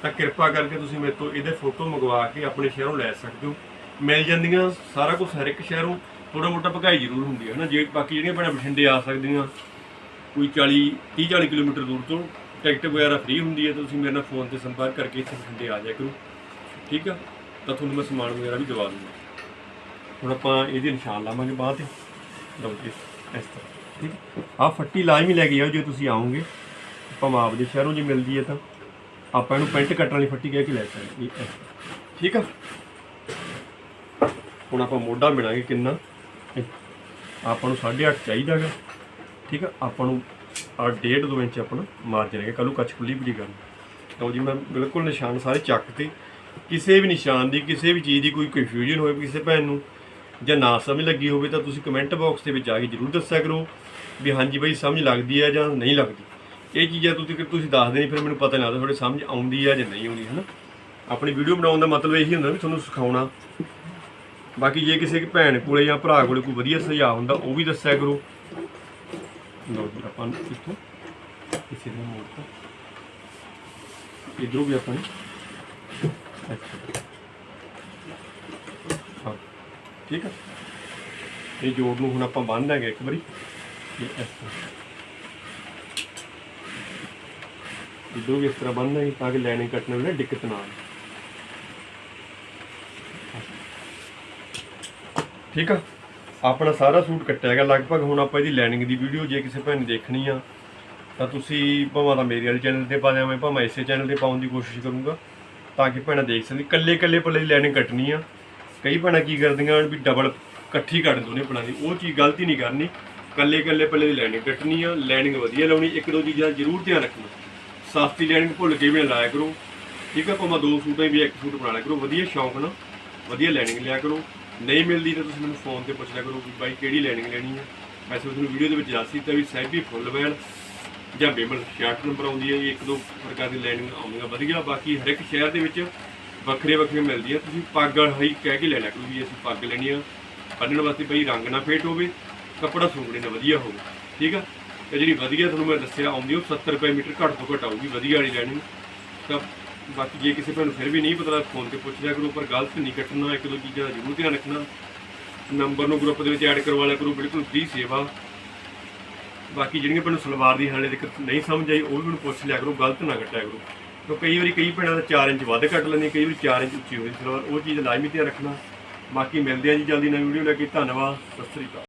ਤਾਂ ਕਿਰਪਾ ਕਰਕੇ ਤੁਸੀਂ ਮੇਰੇ ਤੋਂ ਇਹਦੇ ਫੋਟੋ ਮੰਗਵਾ ਕੇ ਆਪਣੇ ਸ਼ਹਿਰੋਂ ਲੈ ਸਕਦੇ ਹੋ। ਮਿਲ ਜਾਂਦੀਆਂ ਸਾਰਾ ਕੁਝ ਹਰ ਇੱਕ ਸ਼ਹਿਰੋਂ। ਥੋੜਾ ਮੋਟਾ ਭਗਾਈ ਜ਼ਰੂਰ ਹੁੰਦੀ ਹੈ ਨਾ। ਜੇ ਬਾਕੀ ਜਿਹੜੀਆਂ ਭੈਣਾਂ ਬਠਿੰਡੇ ਆ ਸਕਦੀਆਂ, ਕੋਈ 40 30 40 ਕਿਲੋਮੀਟਰ ਦੂਰ ਤੋਂ ਟਿਕਟ ਵਗੈਰਾ ਫ੍ਰੀ ਹੁੰਦੀ ਹੈ, ਤਾਂ ਤੁਸੀਂ ਮੇਰੇ ਨਾਲ ਫੋਨ ਤੇ ਸੰਪਰਕ ਕਰਕੇ ਇੱਥੇ ਬਠਿੰਡੇ ਆ ਜਾਇਆ ਕਰੋ। ਠੀਕ ਆ? ਤਾਂ ਤੁਹਾਨੂੰ ਮੈਂ ਸਮਾਨ ਵਗੈਰਾ ਵੀ ਦਵਾ ਦੂੰਗਾ। ਹੁਣ ਆਪਾਂ ਇਹਦੇ ਨਿਸ਼ਾਨ ਲਾਵਾਂਗੇ ਬਾਅਦ ਤੇ ਲਓ ਜੀ, ਇਸ ਤਰ੍ਹਾਂ। ਠੀਕ ਆ? ਫੱਟੀ ਲਾਜ਼ਮੀ ਲੈ ਕੇ ਆਓ ਜੇ ਤੁਸੀਂ ਆਓਗੇ। ਆਪਾਂ ਆਪਦੇ ਸ਼ਹਿਰੋਂ ਜੇ ਮਿਲਦੀ ਹੈ ਤਾਂ ਆਪਾਂ ਇਹਨੂੰ ਪੈਂਟ ਕੱਟਣ ਵਾਲੀ ਫੱਟੀ ਕਹਿ ਕੇ ਲੈ ਸਕਦੇ ਠੀਕ ਆ? ਹੁਣ ਆਪਾਂ ਮੋਢਾ ਮਿਲਾਂਗੇ ਕਿੰਨਾ? ਆਪਾਂ ਨੂੰ 8.5 ਚਾਹੀਦਾ ਹੈਗਾ ਠੀਕ ਆ? ਆਪਾਂ ਨੂੰ ਆ 1.5 2 ਇੰਚ ਆਪਣਾ ਮਾਰਜਨ ਹੈਗਾ। ਕੱਲੂ ਕੱਚ ਖੁੱਲੀ ਵੀ ਕਰਨੀ ਤਾਂ ਜੀ, ਮੈਂ ਬਿਲਕੁਲ ਨਿਸ਼ਾਨ ਸਾਰੇ ਚੱਕ ਤੇ ਕਿਸੇ ਵੀ ਨਿਸ਼ਾਨ ਦੀ, ਕਿਸੇ ਵੀ ਚੀਜ਼ ਦੀ ਕੋਈ ਕਨਫਿਊਜ਼ਨ ਹੋਵੇ ਕਿਸੇ ਭੈਣ ਨੂੰ ਜਾਂ ਨਾ ਸਮਝ ਲੱਗੀ ਹੋਵੇ ਤਾਂ ਤੁਸੀਂ ਕਮੈਂਟ ਬਾਕਸ ਦੇ ਵਿੱਚ ਆ ਕੇ ਜਰੂਰ ਦੱਸਿਆ ਕਰੋ ਵੀ ਹਾਂਜੀ ਬਈ ਸਮਝ ਲੱਗਦੀ ਹੈ ਜਾਂ ਨਹੀਂ ਲੱਗਦੀ। ਇਹ ਚੀਜ਼ਾਂ ਤੁਸੀਂ ਤੁਸੀਂ ਦੱਸਦੇ ਨਹੀਂ ਫਿਰ ਮੈਨੂੰ ਪਤਾ ਨਹੀਂ ਲੱਗਦਾ ਤੁਹਾਡੇ ਸਮਝ ਆਉਂਦੀ ਹੈ ਜਾਂ ਨਹੀਂ ਆਉਂਦੀ ਹੈ ਨਾ ਆਪਣੀ ਵੀਡੀਓ ਬਣਾਉਣ ਦਾ ਮਤਲਬ ਇਹੀ ਹੁੰਦਾ ਵੀ ਤੁਹਾਨੂੰ ਸਿਖਾਉਣਾ। ਬਾਕੀ ਜੇ ਕਿਸੇ ਭੈਣ ਕੋਲੇ ਜਾਂ ਭਰਾ ਕੋਲੇ ਕੋਈ ਵਧੀਆ ਸੁਝਾਅ ਹੁੰਦਾ ਉਹ ਵੀ ਦੱਸਿਆ ਕਰੋ। ਲਓ ਜੀ ਆਪਾਂ ਨੂੰ ਇੱਥੋਂ ਕਿਸੇ ਨੂੰ ਮੋੜ ਤੋਂ ਇਧਰੋਂ ਵੀ ਆਪਾਂ ਅੱਛਾ। ਹਾਂ, ਠੀਕ ਹੈ ਇਹ ਜੋੜ ਨੂੰ ਹੁਣ ਆਪਾਂ ਬੰਨ੍ਹ ਦਾਂਗੇ ਇੱਕ ਵਾਰੀ। ਇਹ ਇਸ ਤਰ੍ਹਾਂ। ਇਧਰੋਂ ਵੀ ਇਸ ਤਰ੍ਹਾਂ ਬੰਨ੍ਹ ਦਾਂਗੇ ਤਾਂ ਕਿ ਲਾਈਨਿੰਗ ਕੱਟਣ ਵੇਲੇ ਦਿੱਕਤ ਨਾ ਆਵੇ। ਠੀਕ ਆ? ਆਪਣਾ ਸਾਰਾ ਸੂਟ ਕੱਟਿਆ ਗਿਆ। ਲਗਭਗ ਹੁਣ ਆਪਾਂ ਇਹਦੀ ਲਾਈਨਿੰਗ ਦੀ ਵੀਡੀਓ ਜੇ ਕਿਸੇ ਭੈਣ ਨੇ ਦੇਖਣੀ ਆ, ਤਾਂ ਤੁਸੀਂ ਭਾਵੇਂ ਤਾਂ ਮੇਰੇ ਵਾਲੇ ਚੈਨਲ ਤੇ ਪਾ ਦਿਆਂ ਮੈਂ ਭਾਵੇਂ ਇਸੇ ਚੈਨਲ ਤੇ ਪਾਉਣ ਦੀ ਕੋਸ਼ਿਸ਼ ਕਰੂੰਗਾ, ਤਾਂ ਕਿ ਭੈਣਾਂ ਦੇਖ ਸਕਣ। ਕੱਲੇ ਕੱਲੇ ਪੱਲੇ ਦੀ ਲਾਈਨਿੰਗ ਕੱਟਣੀ ਆ। ਕਈ ਭੈਣਾਂ ਕੀ ਕਰਦੀਆਂ ਹਨ ਵੀ ਡਬਲ ਇਕੱਠੀ ਕੱਟ ਦੋਨੇ ਪਲਾਂ ਦੀ। ਉਹ ਚੀਜ਼ ਗਲਤੀ ਨਹੀਂ ਕਰਨੀ। ਕੱਲੇ ਕੱਲੇ ਪੱਲੇ ਦੀ ਲਾਈਨਿੰਗ ਕੱਟਣੀ ਆ। ਲਾਈਨਿੰਗ ਵਧੀਆ ਲਾਉਣੀ। ਇੱਕ ਦੋ ਚੀਜ਼ਾਂ ਜ਼ਰੂਰ ਧਿਆਨ ਰੱਖਣਾ। ਸਸਤੀ ਲਾਈਨਿੰਗ ਭੁੱਲ ਕੇ ਵੀ ਨਾ ਲਾਇਆ ਕਰੋ। ਠੀਕ ਆ, ਭਾਵੇਂ ਦੋ ਸੂਟਾਂ ਵੀ ਇੱਕ ਸੂਟ ਬਣਾ ਲਿਆ ਕਰੋ। ਵਧੀਆ ਸ਼ੌਂਕ ਨਾਲ ਵਧੀਆ ਲਾਈਨਿੰਗ ਲਿਆ ਕਰੋ। ਨਹੀਂ ਮਿਲਦੀ ਤਾਂ ਤੁਸੀਂ ਮੈਨੂੰ ਫੋਨ ਤੇ ਪੁੱਛ ਲਿਆ ਕਰੋ ਵੀ ਬਾਈ ਕਿਹੜੀ ਲਾਈਨਿੰਗ ਲੈਣੀ ਹੈ ਵੈਸੇ ਤੁਹਾਨੂੰ ਵੀਡੀਓ ਦੇ ਵਿੱਚ ਦੱਸੀ ਤਾਂ ਵੀ ਸੈਬੀ ਫੁੱਲ ਵੈਲ ਜਾਂ ਬੇਮਲ 66 ਨੰਬਰ ਆਉਂਦੀ ਹੈ ਜੀ ਇੱਕ ਦੋ ਪ੍ਰਕਾਰ ਦੀ ਲਾਈਨਿੰਗ ਆਉਂਦੀਆਂ ਵਧੀਆ, ਬਾਕੀ ਹਰ ਇੱਕ ਸ਼ਹਿਰ ਦੇ ਵਿੱਚ ਵੱਖਰੇ ਵੱਖਰੇ ਮਿਲਦੀਆਂ ਤੁਸੀਂ ਪੱਗ ਵਾਲੀ ਕਹਿ ਕੇ ਲੈ ਲਿਆ ਕਰੋ ਵੀ ਅਸੀਂ ਪੱਗ ਲੈਣੀ ਆ। ਬੰਨਣ ਵਾਸਤੇ ਬਈ ਰੰਗ ਨਾ ਫੇਟ ਹੋਵੇ, ਕੱਪੜਾ ਸੁੰਗੜੇ ਨਾ ਵਧੀਆ ਹੋਵੇ। ਠੀਕ ਆ? ਤੇ ਜਿਹੜੀ ਵਧੀਆ ਤੁਹਾਨੂੰ ਮੈਂ ਦੱਸਿਆ, ਆਉਂਦੀ ਉਹ 70 ਰੁਪਏ ਮੀਟਰ ਘੱਟ ਤੋਂ ਘੱਟ ਆਊਗੀ, ਵਧੀਆ ਵਾਲੀ ਲੈਣੀ। ਤਾਂ ਬਾਕੀ ਜੇ ਕਿਸੇ ਭੈਣ ਨੂੰ ਫਿਰ ਵੀ ਨਹੀਂ ਪਤਾ ਤਾਂ ਫੋਨ ਤੇ ਪੁੱਛ ਲਿਆ ਕਰੋ, ਪਰ ਗਲਤ ਨਹੀਂ ਕੱਟਣਾ, ਇੱਕ ਦੋ ਚੀਜ਼ਾਂ ਦਾ ਜ਼ਰੂਰ ਧਿਆਨ ਰੱਖਣਾ। ਨੰਬਰ ਨੂੰ ਗਰੁੱਪ ਦੇ ਵਿੱਚ ਐਡ ਕਰਵਾ ਲਿਆ ਕਰੋ, ਬਿਲਕੁਲ ਫ੍ਰੀ ਸੇਵਾ। ਬਾਕੀ ਜਿਹੜੀਆਂ ਭੈਣਾਂ ਨੂੰ ਸਲਵਾਰ ਦੀ ਹਾਲੇ ਦਿੱਕਤ ਨਹੀਂ ਸਮਝ ਆਈ, ਉਹ ਵੀ ਮੈਨੂੰ ਪੁੱਛ ਲਿਆ ਕਰੋ, ਗਲਤ ਨਾ ਕੱਟਿਆ ਕਰੋ। ਕਿਉਂ ਕਈ ਵਾਰੀ ਕਈ ਭੈਣਾਂ ਦਾ 4 ਇੰਚ ਵੱਧ ਕੱਟ ਲੈਂਦੀਆਂ, ਕਈ ਵਾਰੀ 4 ਇੰਚ ਉੱਚੀ ਹੋਈ ਸਲਵਾਰ, ਉਹ ਚੀਜ਼ ਲਾਜ਼ਮੀ ਧਿਆਨ ਰੱਖਣਾ। ਬਾਕੀ ਮਿਲਦੇ ਆ ਜੀ ਜਲਦੀ ਨਵੀਂ ਵੀਡੀਓ ਲੈ ਕੇ, ਧੰਨਵਾਦ, ਸਤਿ ਸ੍ਰੀ ਅਕਾਲ।